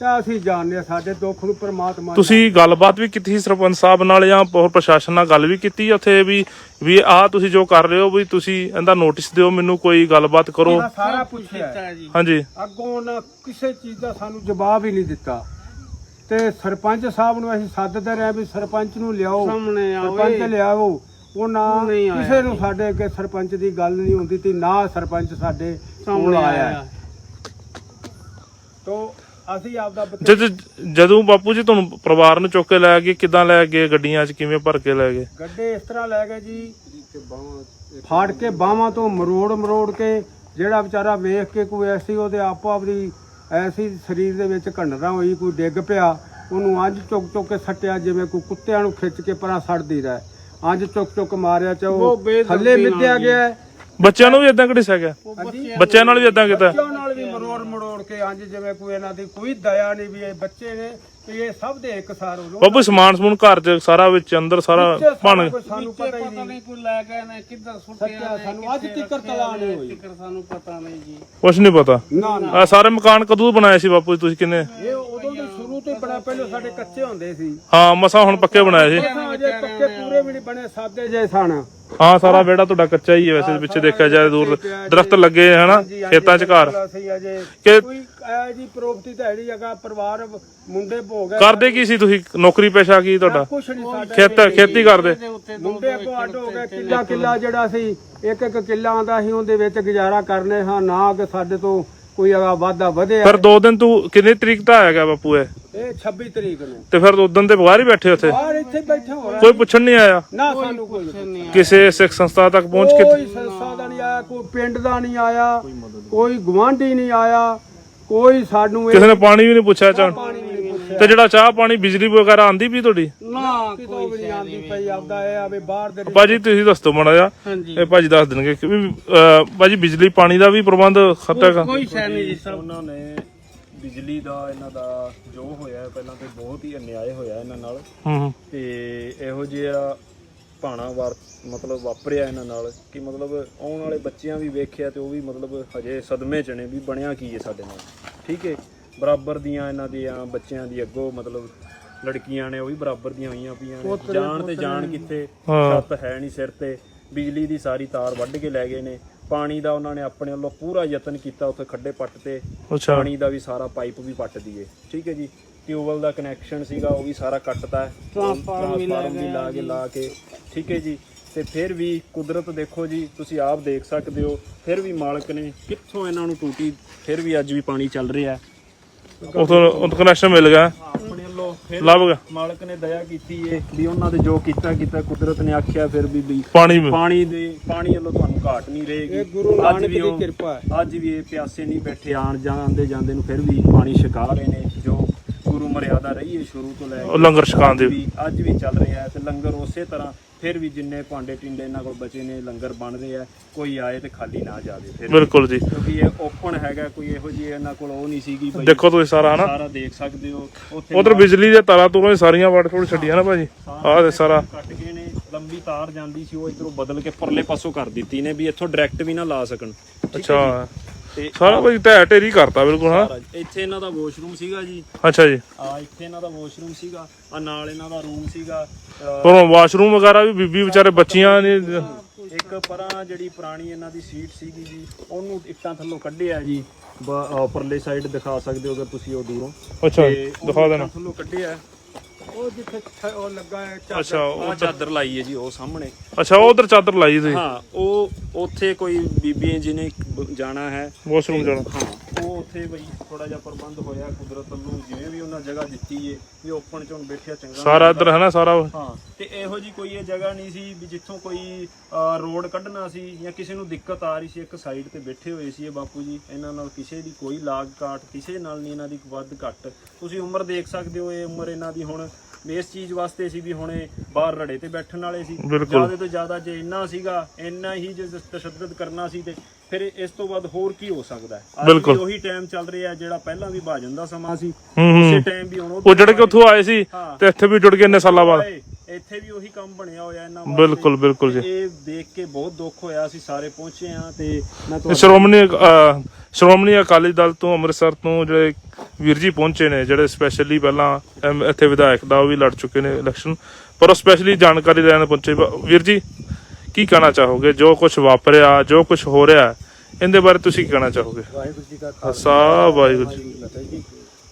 ਜਾਂ ਅਸੀਂ ਜਾਣਦੇ ਹਾਂ ਸਾਡੇ ਦੁੱਖ ਨੂੰ ਪਰਮਾਤਮਾ ਤੁਸੀਂ ਗੱਲਬਾਤ ਵੀ ਕੀਤੀ ਸੀ ਸਰਪੰਚ ਸਾਹਿਬ ਨਾਲ ਜਾਂ ਹੋਰ ਪ੍ਰਸ਼ਾਸਨ ਨਾਲ ਗੱਲ ਵੀ ਕੀਤੀ ਉੱਥੇ ਵੀ ਵੀ ਆਹ ਤੁਸੀਂ ਜੋ ਕਰ ਰਹੇ ਹੋ ਵੀ ਤੁਸੀਂ ਇਹਦਾ ਨੋਟਿਸ ਦਿਓ ਮੈਨੂੰ ਕੋਈ ਗੱਲਬਾਤ ਕਰੋ। ਸਾਰਾ ਪੁੱਛਿਆ ਹੈ। ਹਾਂਜੀ। ਅੱਗੋਂ ਉਹਨਾਂ ਕਿਸੇ ਚੀਜ਼ ਦਾ ਸਾਨੂੰ ਜਵਾਬ ਹੀ ਨਹੀਂ ਦਿੱਤਾ। ਤੇ ਸਰਪੰਚ ਸਾਹਿਬ ਨੂੰ ਅਸੀਂ ਸੱਦਦੇ ਰਹੇ ਵੀ ਸਰਪੰਚ ਨੂੰ ਲਿਆਓ। ਸਾਹਮਣੇ ਸਰਪੰਚ ਆਵੇ ਲਿਆਓ। ਨਹੀਂ ਆਇਆ ਕਿਸੇ ਨੂੰ ਸਾਡੇ ਅੱਗੇ ਸਰਪੰਚ ਦੀ ਗੱਲ ਨਹੀਂ ਹੁੰਦੀ ਤੇ ਨਾ ਸਰਪੰਚ ਸਾਡੇ ਕੋਲ ਸਾਹਮਣੇ ਆਇਆ। ਤੋਂ ਅਸੀਂ ਆਪਦਾ ਬਤੇ- ਜਦ ਜਦੋਂ ਬਾਪੂ ਜੀ ਤੁਹਾਨੂੰ ਪਰਿਵਾਰ ਨੂੰ ਚੁੱਕ ਕੇ ਲੈ ਗਏ ਕਿੱਦਾਂ ਲੈ ਗਏ ਗੱਡੀਆਂ 'ਚ ਕਿਵੇਂ ਭਰ ਕੇ ਲੈ ਗਏ ਗੱਡੇ ਇਸ ਤਰ੍ਹਾਂ ਲੈ ਗਏ ਜੀ ਫਾੜ ਕੇ ਬਾਹਾਂ ਤੋਂ ਮਰੋੜ ਮਰੋੜ ਕੇ ਜਿਹੜਾ ਵਿਚਾਰਾ ਵੇਖ ਕੇ ਕੋਈ ਐਸੀ ਉਹਦੇ ਆਪੋ ਆਪਦੀ ਐਸੀ ਸਰੀਰ ਦੇ ਵਿੱਚ ਘੰਡਰਾ ਹੋਈ ਕੋਈ ਡਿੱਗ ਪਿਆ ਉਹਨੂੰ ਅੱਜ ਚੁੱਕ ਚੁੱਕ ਕੇ ਸੱਟਿਆ ਜਿਵੇਂ ਕੋਈ ਕੁੱਤਿਆਂ ਨੂੰ ਖਿੱਚ ਕੇ ਪਰਾਂ ਸੱਟਦੀ ਦਾ ਅੱਜ ਚੁੱਕ ਚੁੱਕ ਮਾਰਿਆ ਚਾ ਉਹ ਉਹ ਬੇਦਰਦੀ ਥੱਲੇ ਨਾਲ ਮਿੱਧਿਆ ਜੀ। ਗਿਆ। ਬੱਚਿਆਂ ਨੂੰ ਵੀ ਇਦਾਂ ਘੜੀਸਿਆ ਗਿਆ ਬੱਚਿਆਂ ਨਾਲ ਵੀ ਇਦਾਂ ਕੀਤਾ। ਬੱਚਿਆਂ ਨਾਲ ਵੀ ਮਰੋੜ ਮਰੋੜ ਕੇ ਅੱਜ ਜਿਵੇਂ ਕੋਈ ਇਹਨਾਂ ਦੀ ਕੋਈ ਦਇਆ ਨਹੀਂ ਵੀ ਇਹ ਬੱਚੇ ਨੇ ਵੀ ਇਹ ਸਭ ਦੇ ਇੱਕ ਸਾਰ ਹੋ ਬਾਪੂ ਸਮਾਨ ਸਮੂਨ ਘਰ 'ਚ ਸਾਰਾ ਵਿੱਚ ਅੰਦਰ ਸਾਰਾ ਭਣ ਸਾਨੂੰ ਪਤਾ ਹੀ ਨਹੀਂ। ਨਹੀਂ ਕੋਈ ਲੈ ਗਏ ਨੇ ਕਿੱਧਰ ਸੁੱਟਿਆ ਸੱਚਾ ਨੇ, ਸਾਨੂੰ ਅੱਜ ਕਿੱਥੇ ਤੀਕਰ ਰੱਖਿਆ ਤਲਾ ਨਹੀਂ ਨੇ, ਹੋਈ। ਤੀਕਰ ਸਾਨੂੰ ਪਤਾ ਨਹੀਂ ਜੀ। ਕੁਛ ਨਹੀਂ ਪਤਾ। ਨਾ ਨਾ। ਆ ਸਾਰੇ ਮਕਾਨ ਕਦੋਂ ਬਣਾਏ ਸੀ ਬਾਪੂ ਜੀ ਤੁਸੀਂ ਕਿੰਨੇ? ਇਹ ਉਦੋਂ ਤੋਂ ਸ਼ੁਰੂ ਤੋਂ ਬਣਾ ਪਹਿਲਾਂ ਸਾਡੇ ਕੱਚੇ ਹੁੰਦੇ ਸੀ। ਹਾਂ ਮਸਾਂ ਹੁਣ ਪੱਕੇ ਬਣਾਏ ਸੀ। ਅਸਾਂ ਅਜੇ ਪੱਕੇ ਪੂਰੇ ਵੀ ਨਹੀਂ ਬਣੇ ਸਾਦੇ ਜੇ ਸਨ। ਹਾਂ ਸਾਰਾ ਵਿਹੜਾ ਤੁਹਾਡਾ ਕੱਚਾ ਹੀ ਹੈ ਵੈਸੇ ਪਿੱਛੇ ਦੇਖਿਆ ਜਾਏ ਦੂਰ ਦਰਖਤ ਲੱਗੇ ਹੈ ਹਨਾ? ਖੇਤਾਂ 'ਚ ਘਰ। ਕਿ ਕੋਈ ਐ ਜੀ ਪ੍ਰਾਪਰਟੀ ਤਾਂ ਹੈ ਨਹੀਂ ਹੈਗਾ ਪਰਿਵਾਰ ਮੁੰਡੇ ਭੋਗ ਕਰਦੇ ਕੀ ਸੀ ਤੁਸੀਂ? ਨੌਕਰੀ ਪੇਸ਼ਾ ਕੀ ਤੁਹਾਡਾ? ਕੁਛ ਨਹੀਂ ਸਾਡਾ ਖੇਤ ਖੇਤੀ ਕਰਦੇ? ਮੁੰਡੇ ਕੋ ਅੱਡ ਹੋ ਗਏ ਕਿੱਲਾ ਕਿੱਲਾ ਜਿਹੜਾ ਸੀ ਇੱਕ ਇੱਕ ਕਿੱਲਾ ਆਂਦਾ ਸੀ ਉਹਦੇ ਵਿੱਚ ਗੁਜ਼ਾਰਾ ਕਰਨੇ ਹਾਂ ਨਾ ਕਿ ਸਾਡੇ ਤੋਂ ਕੋਈ ਅਗਾ ਵਾਧਾ ਵਧਿਆ ਫਿਰ ਦੋ ਦਿਨ ਤੂੰ ਕਿੰਨੀ ਤਰੀਕ ਦਾ ਆਇਆ ਗਿਆ ਬਾਪੂ ਇਹ? ਇਹ 26 ਤਰੀਕ ਨੂੰ। ਤੇ ਫਿਰ ਉਦੋਂ ਤੇ ਬਾਹਰ ਹੀ ਬੈਠੇ ਉੱਥੇ? ਬਾਹਰ ਇੱਥੇ ਬੈਠੇ ਹੋ ਕੋਈ ਪੁੱਛਣ ਨਹੀਂ ਆਇਆ? ਨਾ ਸਾਨੂੰ ਕੋਈ ਨਹੀਂ ਕਿਸੇ ਸਿੱਖ ਸੰਸਥਾ ਤੱਕ ਪਹੁੰਚ ਕੇ ਕੋਈ ਸੰਸਥਾ ਦਾ ਨਹੀਂ ਆਇਆ ਕੋਈ ਪਿੰਡ ਦਾ ਨਹੀਂ ਆਇਆ ਕੋਈ ਗਵਾਂਢੀ ਨਹੀਂ ਆਇਆ ਕੋਈ ਸਾਨੂੰ ਕਿਸੇ ਨੇ ਪਾਣੀ ਵੀ ਨਹੀਂ ਪੁੱਛਿਆ ਪੁੱਛਿਆ ਤੇ ਜਿਹੜਾ ਚਾਹ ਪਾਣੀ ਬਿਜਲੀ ਵਗੈਰਾ ਆਂਦੀ ਵੀ ਤੁਹਾਡੀ? ਨਾ ਵੀ ਨਹੀਂ ਆਂਦੀ ਪਈ ਆਪਦਾ ਇਹ ਆਵੇ ਬਾਹਰ ਦੇ ਭਾਜੀ ਤੁਸੀਂ ਦੱਸ ਦਿਓ ਮਾੜਾ ਜਿਹਾ। ਹਾਂਜੀ। ਇਹ ਭਾਜੀ ਦੱਸ ਦੇਣਗੇ ਕਿ ਵੀ ਅਹ, ਭਾਜੀ ਬਿਜਲੀ ਪਾਣੀ ਦਾ ਵੀ ਪ੍ਰਬੰਧ ਖਤਰਾ ਕੋਈ ਸ਼ੈ ਨਹੀਂ ਜੀ ਸਭ। ਉਹਨਾਂ ਨੇ ਬਿਜਲੀ ਦਾ ਇਹਨਾਂ ਦਾ ਜੋ ਹੋਇਆ ਪਹਿਲਾਂ ਤੇ ਬਹੁਤ ਹੀ ਅਨਿਆਏ ਹੋਇਆ ਇਹਨਾਂ ਨਾਲ। ਹੂੰ ਹੂੰ। ਤੇ ਇਹੋ ਜਿਹਾ ਭਾਣਾ ਵਾਰ ਮਤਲਬ ਵਾਪਰਿਆ ਇਹਨਾਂ ਨਾਲ ਕਿ ਮਤਲਬ ਆਉਣ ਵਾਲੇ ਬੱਚਿਆਂ ਵੀ ਵੇਖਿਆ ਤੇ ਉਹ ਵੀ ਮਤਲਬ ਹਜੇ ਸਦਮੇ ਚ ਨੇ ਵੀ ਬਣਿਆ ਕੀ ਹੈ ਸਾਡੇ ਨਾਲ। ਠੀਕ ਹੈ? ਬਰਾਬਰ ਦੀਆਂ ਇਹਨਾਂ ਦੀਆਂ ਬੱਚਿਆਂ ਦੀ ਅੱਗੋਂ ਮਤਲਬ ਲੜਕੀਆਂ ਨੇ ਉਹ ਵੀ ਬਰਾਬਰ ਦੀਆਂ ਹੋਈਆਂ ਪਈਆਂ ਨੇ। ਜਾਣ ਤੇ ਜਾਣ ਕਿੱਥੇ। ਛੱਤ ਹੈ ਨਹੀਂ ਸਿਰ ਤੇ। ਬਿਜਲੀ ਦੀ ਸਾਰੀ ਤਾਰ ਵੱਢ ਕੇ ਲੈ ਗਏ ਨੇ। ਪਾਣੀ ਦਾ ਉਹਨਾਂ ਨੇ ਆਪਣੇ ਵੱਲੋਂ ਪੂਰਾ ਯਤਨ ਕੀਤਾ ਉੱਥੇ ਖੱਡੇ ਪੱਟ ਤੇ। ਪਾਣੀ ਦਾ ਵੀ ਸਾਰਾ ਪਾਈਪ ਵੀ ਪੱਟ ਦਈਏ ਠੀਕ ਹੈ ਜੀ? ਟਿਊਬਵੈਲ ਦਾ ਕਨੈਕਸ਼ਨ ਸੀਗਾ ਉਹ ਵੀ ਸਾਰਾ ਕੱਟਤਾ। ਟਰਾਂਸਫਾਰਮ ਵੀ ਟਰਾਂਸਫਾਰਮ ਵੀ ਲਾ ਕੇ ਲਾ ਕੇ। ਠੀਕ ਹੈ ਜੀ? ਤੇ ਫਿਰ ਵੀ ਕੁਦਰਤ ਦੇਖੋ ਜੀ ਤੁਸੀਂ ਆਪ ਦੇਖ ਸਕਦੇ ਹੋ। ਫਿਰ ਵੀ ਮਾਲਕ ਨੇ ਕਿੱਥੋਂ ਇਹਨਾਂ ਨੂੰ ਟੂਟੀ ਫਿਰ ਵੀ ਅੱਜ ਵੀ ਪਾਣੀ ਚੱਲ ਰਿਹਾ। ਹੈ ਉਥੋਂ ਉਹ ਕਨੈਕਸ਼ਨ ਮਿਲ ਗਿਆ। ਆਪਣੇ ਵੱਲੋਂ ਫਿਰ ਲੱਭ ਗਿਆ। ਮਾਲਕ ਨੇ ਦਇਆ ਕੀਤੀ ਏ ਵੀ ਉਹਨਾਂ ਦੇ ਜੋ ਕੀਤਾ ਕੀਤਾ ਕੁਦਰਤ ਨੇ ਆਖਿਆ ਫਿਰ ਵੀ ਵੀ ਪਾਣੀ ਵੀ- ਪਾਣੀ ਦੇ ਪਾਣੀ ਵੱਲੋਂ ਤੁਹਾਨੂੰ ਘਾਟ ਨਹੀਂ ਰਹੇਗੀ। ਇਹ ਗੁਰੂ ਅੱਜ ਨਾਨਕ ਵੀ ਦੀ ਉਹ- ਕਿਰਪਾ ਹੈ। ਅੱਜ ਵੀ ਇਹ ਪਿਆਸੇ ਨਹੀਂ ਬੈਠੇ ਆਣ ਜਾਂਦੇ ਜਾਂਦੇ ਨੂੰ ਫਿਰ ਵੀ ਪਾਣੀ ਛਕਾ ਰਹੇ ਨੇ ਜੋ ਗੁਰੂ ਮਰਿਆਦਾ ਰਹੀ ਹੈ ਸ਼ੁਰੂ ਤੋਂ ਲੈ ਉਹ ਲੰਗਰ ਛਕਾਉਣ ਦੀ। ਅੱਜ ਵੀ ਅੱਜ ਵੀ ਚੱਲ ਰਿਹਾ ਹੈ ਤੇ ਲੰਗਰ ਉਸੇ ਤਰ੍ਹਾਂ ਫਿਰ ਵੀ ਜਿੰਨੇ ਭਾਂਡੇ ਟਿੰਡੇ ਇਹਨਾਂ ਕੋਲ ਬਚੇ ਨੇ ਲੰਗਰ ਬਣ ਰਹੇ ਆ ਕੋਈ ਆਏ ਤੇ ਖਾਲੀ ਨਾ ਜਾਵੇ ਫਿਰ ਬਿਲਕੁਲ ਜੀ। ਕਿਉਂਕਿ ਇਹ ਓਪਨ ਹੈਗਾ ਕੋਈ ਇਹੋ ਜਿਹੀ ਇਹਨਾਂ ਕੋਲ ਉਹ ਨਹੀਂ ਸੀਗੀ ਬਈ। ਦੇਖੋ ਤੁਸੀਂ ਸਾਰਾ ਹਨਾ। ਸਾਰਾ ਦੇਖ ਸਕਦੇ ਹੋ। ਉਧਰ ਬਿਜਲੀ ਦੇ ਤਾਰਾਂ ਤੂਰਾਂ ਸਾਰੀਆਂ ਵੱਟ ਫੁੱਟ ਛੱਡੀਆਂ ਨਾ ਭਾਜੀ। ਆਹ ਤੇ ਸਾਰਾ। ਕੱਟ ਗਏ ਨੇ ਲੰਬੀ ਤਾਰ ਜਾਂਦੀ ਸੀ ਉਹ ਇਧਰੋਂ ਬਦਲ ਕੇ ਪਰਲੇ ਪਾਸੋਂ ਕਰ ਦਿੱਤੀ ਨੇ ਵੀ ਇੱਥੋਂ ਡਾਇਰੈਕਟ ਵੀ ਨਾ ਲਾ ਸਕਣ। ਅੱਛਾ? ਤੇ ਸਾਰਾ ਭਾਜੀ ਢਹਿ ਢੇਰੀ ਕਰਤਾ ਬਿਲਕੁਲ ਹਾਂ। ਸਾਰਾ ਜੀ। ਇੱਥੇ ਇਹਨਾਂ ਦਾ ਵਾਸ਼ਰੂਮ ਸੀਗਾ ਜੀ। ਅੱਛਾ ਜੀ। ਆ ਇੱਥੇ ਇਹਨਾਂ ਦਾ ਵਾਸ਼ਰੂਮ ਸੀਗਾ। ਆ ਨਾਲ ਇਹਨਾਂ ਦਾ ਰੂਮ ਸੀਗਾ। ਅਹ ਪਰ ਵਾਸ਼ਰੂਮ ਵਗੈਰਾ ਵੀ ਬੀਬੀ ਵਿਚਾਰੇ ਬੱਚੀਆਂ ਨੇ ਇੱਕ ਪਰਾਂ ਜਿਹੜੀ ਪੁਰਾਣੀ ਇਹਨਾਂ ਦੀ ਸੀਟ ਸੀਗੀ ਜੀ ਉਹਨੂੰ ਇੱਟਾਂ ਥੱਲੋਂ ਕੱਢਿਆ ਜੀ। ਬ- ਅਹ ਪਰਲੇ ਸਾਈਡ ਦਿਖਾ ਸਕਦੇ ਹੋ ਅਗਰ ਤੁਸੀਂ ਉਹ ਦੂਰੋਂ। ਅੱਛਾ ਜੀ ਦਿਖਾ ਦੇਣਾ। ਇੱਟਾਂ ਥੱਲੋਂ ਕੱਢਿਆ। ਉਹ ਜਿੱਥੇ ਛ- ਉਹ ਲੱਗਾ ਹੈ ਝਾੜ- ਅੱਛਾ ਉਹ ਉਹ ਚਾਦਰ ਲਾਈ ਹੈ ਜੀ ਉਹ ਸਾਹਮਣੇ। ਅੱਛਾ ਉਧਰ ਚਾਦਰ ਲਾਈ ਤੁਸੀਂ? ਹਾਂ ਉਹ ਉੱਥੇ ਕੋਈ ਬੀਬੀ ਜੀ ਨੇ ਬ- ਜਾਣਾ ਹੈ। ਵਾਸ਼ਰੂਮ ਜਾਣਾ। ਹਾਂ। ਉੱਥੇ ਬਈ ਥੋੜਾ ਜਿਹਾ ਪ੍ਰਬੰਧ ਹੋਇਆ ਕੁਦਰਤ ਵੱਲੋਂ ਜਿਵੇਂ ਵੀ ਉਹਨਾਂ ਜਗ੍ਹਾ ਦਿੱਤੀ ਏ ਵੀ ਓਪਨ ਚ ਹੁਣ ਬੈਠਿਆ ਚੰਗਾ ਸਾਰਾ ਇੱਧਰ ਹੈ ਨਾ ਸਾਰਾ ਹਾਂ ਤੇ ਇਹੋ ਜੀ ਕੋਈ ਇਹ ਜਗ੍ਹਾ ਨਹੀਂ ਸੀ ਵੀ ਜਿੱਥੋਂ ਕੋਈ ਅਹ, ਰੋਡ ਕੱਢਣਾ ਸੀ ਜਾਂ ਕਿਸੇ ਨੂੰ ਦਿੱਕਤ ਆ ਰਹੀ ਸੀ ਇੱਕ ਸਾਈਡ ਤੇ ਬੈਠੇ ਹੋਏ ਸੀ ਇਹ ਬਾਪੂ ਜੀ ਇਹਨਾਂ ਨਾਲ ਕਿਸੇ ਦੀ ਕੋਈ ਲਾਗ ਕਾਟ ਕਿਸੇ ਨਾਲ ਨਹੀਂ ਇਹਨਾਂ ਦੀ ਵੱਧ ਘੱਟ। ਤੁਸੀਂ ਉਮਰ ਦੇਖ ਸਕਦੇ ਹੋ ਇਹ ਉਮਰ ਇਹਨਾਂ ਦੀ ਹੁਣ ਇਸ ਚੀਜ਼ ਵਾਸਤੇ ਸੀ ਵੀ ਹੁਣੇ ਬਾਹਰ ਰੜੇ ਤੇ ਬੈਠਣ ਵਾਲੇ ਸੀ। ਬਿਲਕੁਲ। ਜ਼ਿਆਦਾ ਤੋਂ ਜ਼ਿਆਦਾ ਜੇ ਇੰਨਾ ਸੀਗਾ ਇੰਨਾ ਹੀ ਜੇ ਤਸ਼ੱਦਦ ਕਰਨਾ ਸੀ ਤੇ ਫਿਰ ਇਸ ਤੋਂ ਬਾਅਦ ਹੋਰ ਕੀ ਹੋ ਸਕਦਾ ਹੈ? ਅੱਜ ਵੀ ਬਿਲਕੁਲ। ਉਹੀ ਟਾਈਮ ਚੱਲ ਰਿਹਾ ਜਿਹੜਾ ਪਹਿਲਾਂ ਵੀ ਭਾਜਨ ਦਾ ਸਮਾਂ ਸੀ। ਉਸੇ ਟਾਈਮ ਵੀ ਹੁਣ ਉਹ ਜਿਹੜੇ ਕਿ ਉੱਥੋਂ ਆਏ ਸੀ ਹਾਂ। ਤੇ ਇੱਥੇ ਵੀ ਜੁੜ ਗਏ ਇੰਨੇ ਸਾਲਾਂ ਬਾਅਦ। ਆਏ, ਇੱਥੇ ਵੀ ਉਹੀ ਕੰਮ ਬਣਿਆ ਹੋਇਆ ਇਹਨਾਂ ਬਿਲਕੁਲ ਬਿਲਕੁਲ ਜੀ। ਇਹ ਦੇਖ ਕੇ ਬਹੁਤ ਦੁੱਖ ਹੋਇਆ ਅਸੀਂ ਸਾਰੇ ਪਹੁੰਚੇ ਆ ਤੇ ਮੈਂ ਤੇ ਤੁਹਾਨੂੰ ਸ਼੍ਰੋਮਣੀ ਸ਼੍ਰੋਮਣੀ ਅਕਾਲੀ ਦਲ ਤੋਂ ਅੰਮ੍ਰਿਤਸਰ ਤੋਂ ਜਿਹੜੇ ਵੀਰ ਜੀ ਪਹੁੰਚੇ ਨੇ ਜਿਹੜੇ ਸਪੈਸ਼ਲੀ ਪਹਿਲਾਂ ਐਮ- ਇੱਥੇ ਵਿਧਾਇਕ ਦਾ ਉਹ ਵੀ ਲੜ ਚੁੱਕੇ ਨੇ ਇਲੈਕਸ਼ਨ ਪਰ ਉਹ ਸਪੈਸ਼ਲੀ ਜਾਣਕਾਰੀ ਲੈਣ ਪਹੁੰਚੇ। ਵੀਰ ਜੀ ਕੀ ਕਹਿਣਾ ਚਾਹੋਗੇ? ਜੋ ਕੁਝ ਵਾਪਰਿਆ ਜੋ ਕੁਝ ਹੋ ਰਿਹਾ ਇਹਦੇ ਬਾਰੇ ਤੁਸੀਂ ਕੀ ਕਹਿਣਾ ਚਾਹੋਗੇ? ਵਾਹਿਗੁਰੂ ਜੀ ਕਾ ਖਾਲਸਾ ਵਾਹਿਗੁਰੂ ਜੀ ਕੀ ਫਤਿਹ ਜੀ।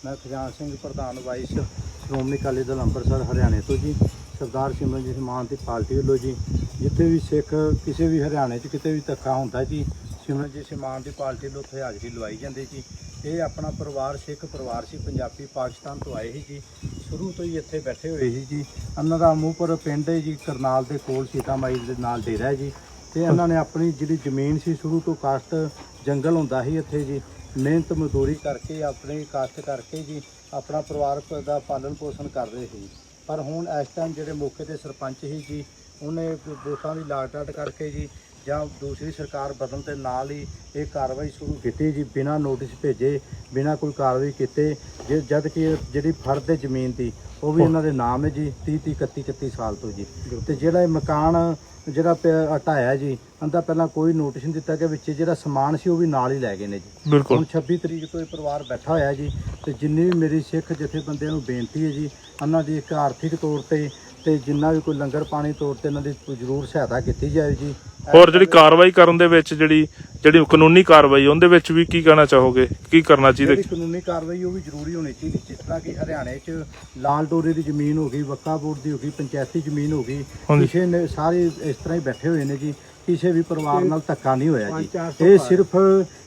ਮੈਂ ਖਜਾਨ ਸਿੰਘ ਪ੍ਰਧਾਨ ਵਾਈਸ ਸ਼੍ਰੋਮਣੀ ਅਕਾਲੀ ਦਲ ਅੰਮ੍ਰਿਤਸਰ ਹਰਿਆਣੇ ਤੋਂ ਜੀ। ਸਰਦਾਰ ਸਿਮਰਨਜੀਤ ਮਾਨ ਦੀ ਪਾਰਟੀ ਵੱਲੋਂ ਜੀ। ਜਿੱਥੇ ਵੀ ਸਿੱਖ ਕਿਸੇ ਵੀ ਹਰਿਆਣੇ 'ਚ ਕਿਤੇ ਵੀ ਧੱਕਾ ਹੁੰਦਾ ਜੀ ਸਿਮਰਨਜੀਤ ਮਾਨ ਦੀ ਪਾਰਟੀ ਵੱਲੋਂ ਉੱਥੇ ਹਾਜ਼ਰੀ ਲਵਾਈ ਜਾਂਦੀ ਜੀ ਇਹ ਆਪਣਾ ਪਰਿਵਾਰ ਸਿੱਖ ਪਰਿਵਾਰ ਸੀ, ਪੰਜਾਬੀ ਪਾਕਿਸਤਾਨ ਤੋਂ ਆਏ ਸੀ ਜੀ। ਸ਼ੁਰੂ ਤੋਂ ਹੀ ਇੱਥੇ ਬੈਠੇ ਹੋਏ ਸੀ ਜੀ। ਇਹਨਾਂ ਦਾ ਮੂੰਹਪੁਰ ਪਿੰਡ ਹੈ ਜੀ, ਕਰਨਾਲ ਦੇ ਕੋਲ ਸੀਤਾ ਮਾਈ ਦੇ ਨਾਲ ਡੇਰਾ ਹੈ ਜੀ। ਤੇ ਇਹਨਾਂ ਨੇ ਆਪਣੀ ਜਿਹੜੀ ਜ਼ਮੀਨ ਸੀ, ਸ਼ੁਰੂ ਤੋਂ ਕਾਸ਼ਤ ਜੰਗਲ ਹੁੰਦਾ ਸੀ ਇੱਥੇ ਜੀ। ਮਿਹਨਤ ਮਜ਼ਦੂਰੀ ਕਰਕੇ, ਆਪਣੀ ਕਾਸ਼ਤ ਕਰਕੇ ਜੀ, ਆਪਣਾ ਪਰਿਵਾਰ ਦਾ ਪਾਲਣ ਪੋਸ਼ਣ ਕਰਦੇ ਸੀ। ਪਰ ਹੁਣ ਇਸ ਟਾਈਮ ਜਿਹੜੇ ਮੌਕੇ ਤੇ ਸਰਪੰਚ ਸੀ ਜੀ, ਉਹਨੇ ਵੋਟਾਂ ਦੀ ਲਾਗਡਾਟ ਕਰਕੇ ਜੀ ਜਾਂ ਦੂਸਰੀ ਸਰਕਾਰ ਬਦਲਣ ਤੇ ਨਾਲ ਹੀ ਇਹ ਕਾਰਵਾਈ ਸ਼ੁਰੂ ਕੀਤੀ ਜੀ ਬਿਨਾਂ ਨੋਟਿਸ ਭੇਜੇ ਬਿਨਾਂ ਕੋਈ ਕਾਰਵਾਈ ਕੀਤੇ ਜੇ ਜਦ ਕਿ ਜਿਹੜੀ ਫਰਦ ਹੈ ਜ਼ਮੀਨ ਦੀ ਉਹ ਵੀ ਇਹਨਾਂ ਦੇ ਨਾਮ ਹੈ ਜੀ 30 30 31 31 ਸਾਲ ਤੋਂ ਜੀ। ਤੇ ਜਿਹੜਾ ਇਹ ਮਕਾਨ ਜਿਹੜਾ ਹਟਾਇਆ ਜੀ ਅੰਦਾ ਪਹਿਲਾਂ ਕੋਈ ਨੋਟਿਸ ਨਹੀਂ ਦਿੱਤਾ ਕਿ ਵਿੱਚ ਜਿਹੜਾ ਸਮਾਨ ਸੀ ਉਹ ਵੀ ਨਾਲ ਹੀ ਲੈ ਗਏ ਨੇ ਜੀ। ਹੁਣ 26 ਤਰੀਕ ਤੋਂ ਇਹ ਪਰਿਵਾਰ ਬੈਠਾ ਹੋਇਆ ਜੀ ਤੇ ਜਿੰਨੀ ਵੀ ਮੇਰੀ ਸਿੱਖ ਜਥੇਬੰਦੀਆਂ ਨੂੰ ਬੇਨਤੀ ਹੈ ਜੀ ਉਹਨਾਂ ਦੀ ਇੱਕ ਆਰਥਿਕ ਤੌਰ ਤੇ ਤੇ ਜਿੰਨਾ ਵੀ ਕੋਈ ਲੰਗਰ ਪਾਣੀ ਤੌਰ ਤੇ ਇਹਨਾਂ ਦੀ ਜ਼ਰੂਰ ਸਹਾਇਤਾ ਕੀਤੀ ਜਾਏ ਜੀ ਹੋਰ ਜਿਹੜੀ ਕਾਰਵਾਈ ਕਰਨ ਦੇ ਵਿੱਚ ਜਿਹੜੀ ਜਿਹੜੀ ਕਾਨੂੰਨੀ ਕਾਰਵਾਈ ਉਹਦੇ ਵਿੱਚ ਵੀ ਕੀ ਕਹਿਣਾ ਚਾਹੋਗੇ ਕੀ ਕਰਨਾ ਚਾਹੀਦਾ ਜਿਹੜੀ ਕਾਨੂੰਨੀ ਕਾਰਵਾਈ ਉਹ ਵੀ ਜ਼ਰੂਰੀ ਹੋਣੀ ਚਾਹੀਦੀ ਜਿਸ ਤਰ੍ਹਾਂ ਕਿ ਹਰਿਆਣੇ 'ਚ ਲਾਲ ਡੋਰੇ ਦੀ ਜ਼ਮੀਨ ਹੋ ਗਈ ਵੱਕਾ ਬੋਰਡ ਦੀ ਹੋ ਗਈ ਪੰਚਾਇਤੀ ਜ਼ਮੀਨ ਹੋ ਗਈ। ਕਿਸੇ ਨੇ ਸਾਰੇ ਇਸ ਤਰ੍ਹਾਂ ਹੀ ਬੈਠੇ ਹੋਏ ਨੇ ਜੀ ਕਿਸੇ ਵੀ ਪਰਿਵਾਰ ਨਾਲ ਧੱਕਾ ਨਹੀਂ ਹੋਇਆ ਜੀ ਇਹ। ਸਿਰਫ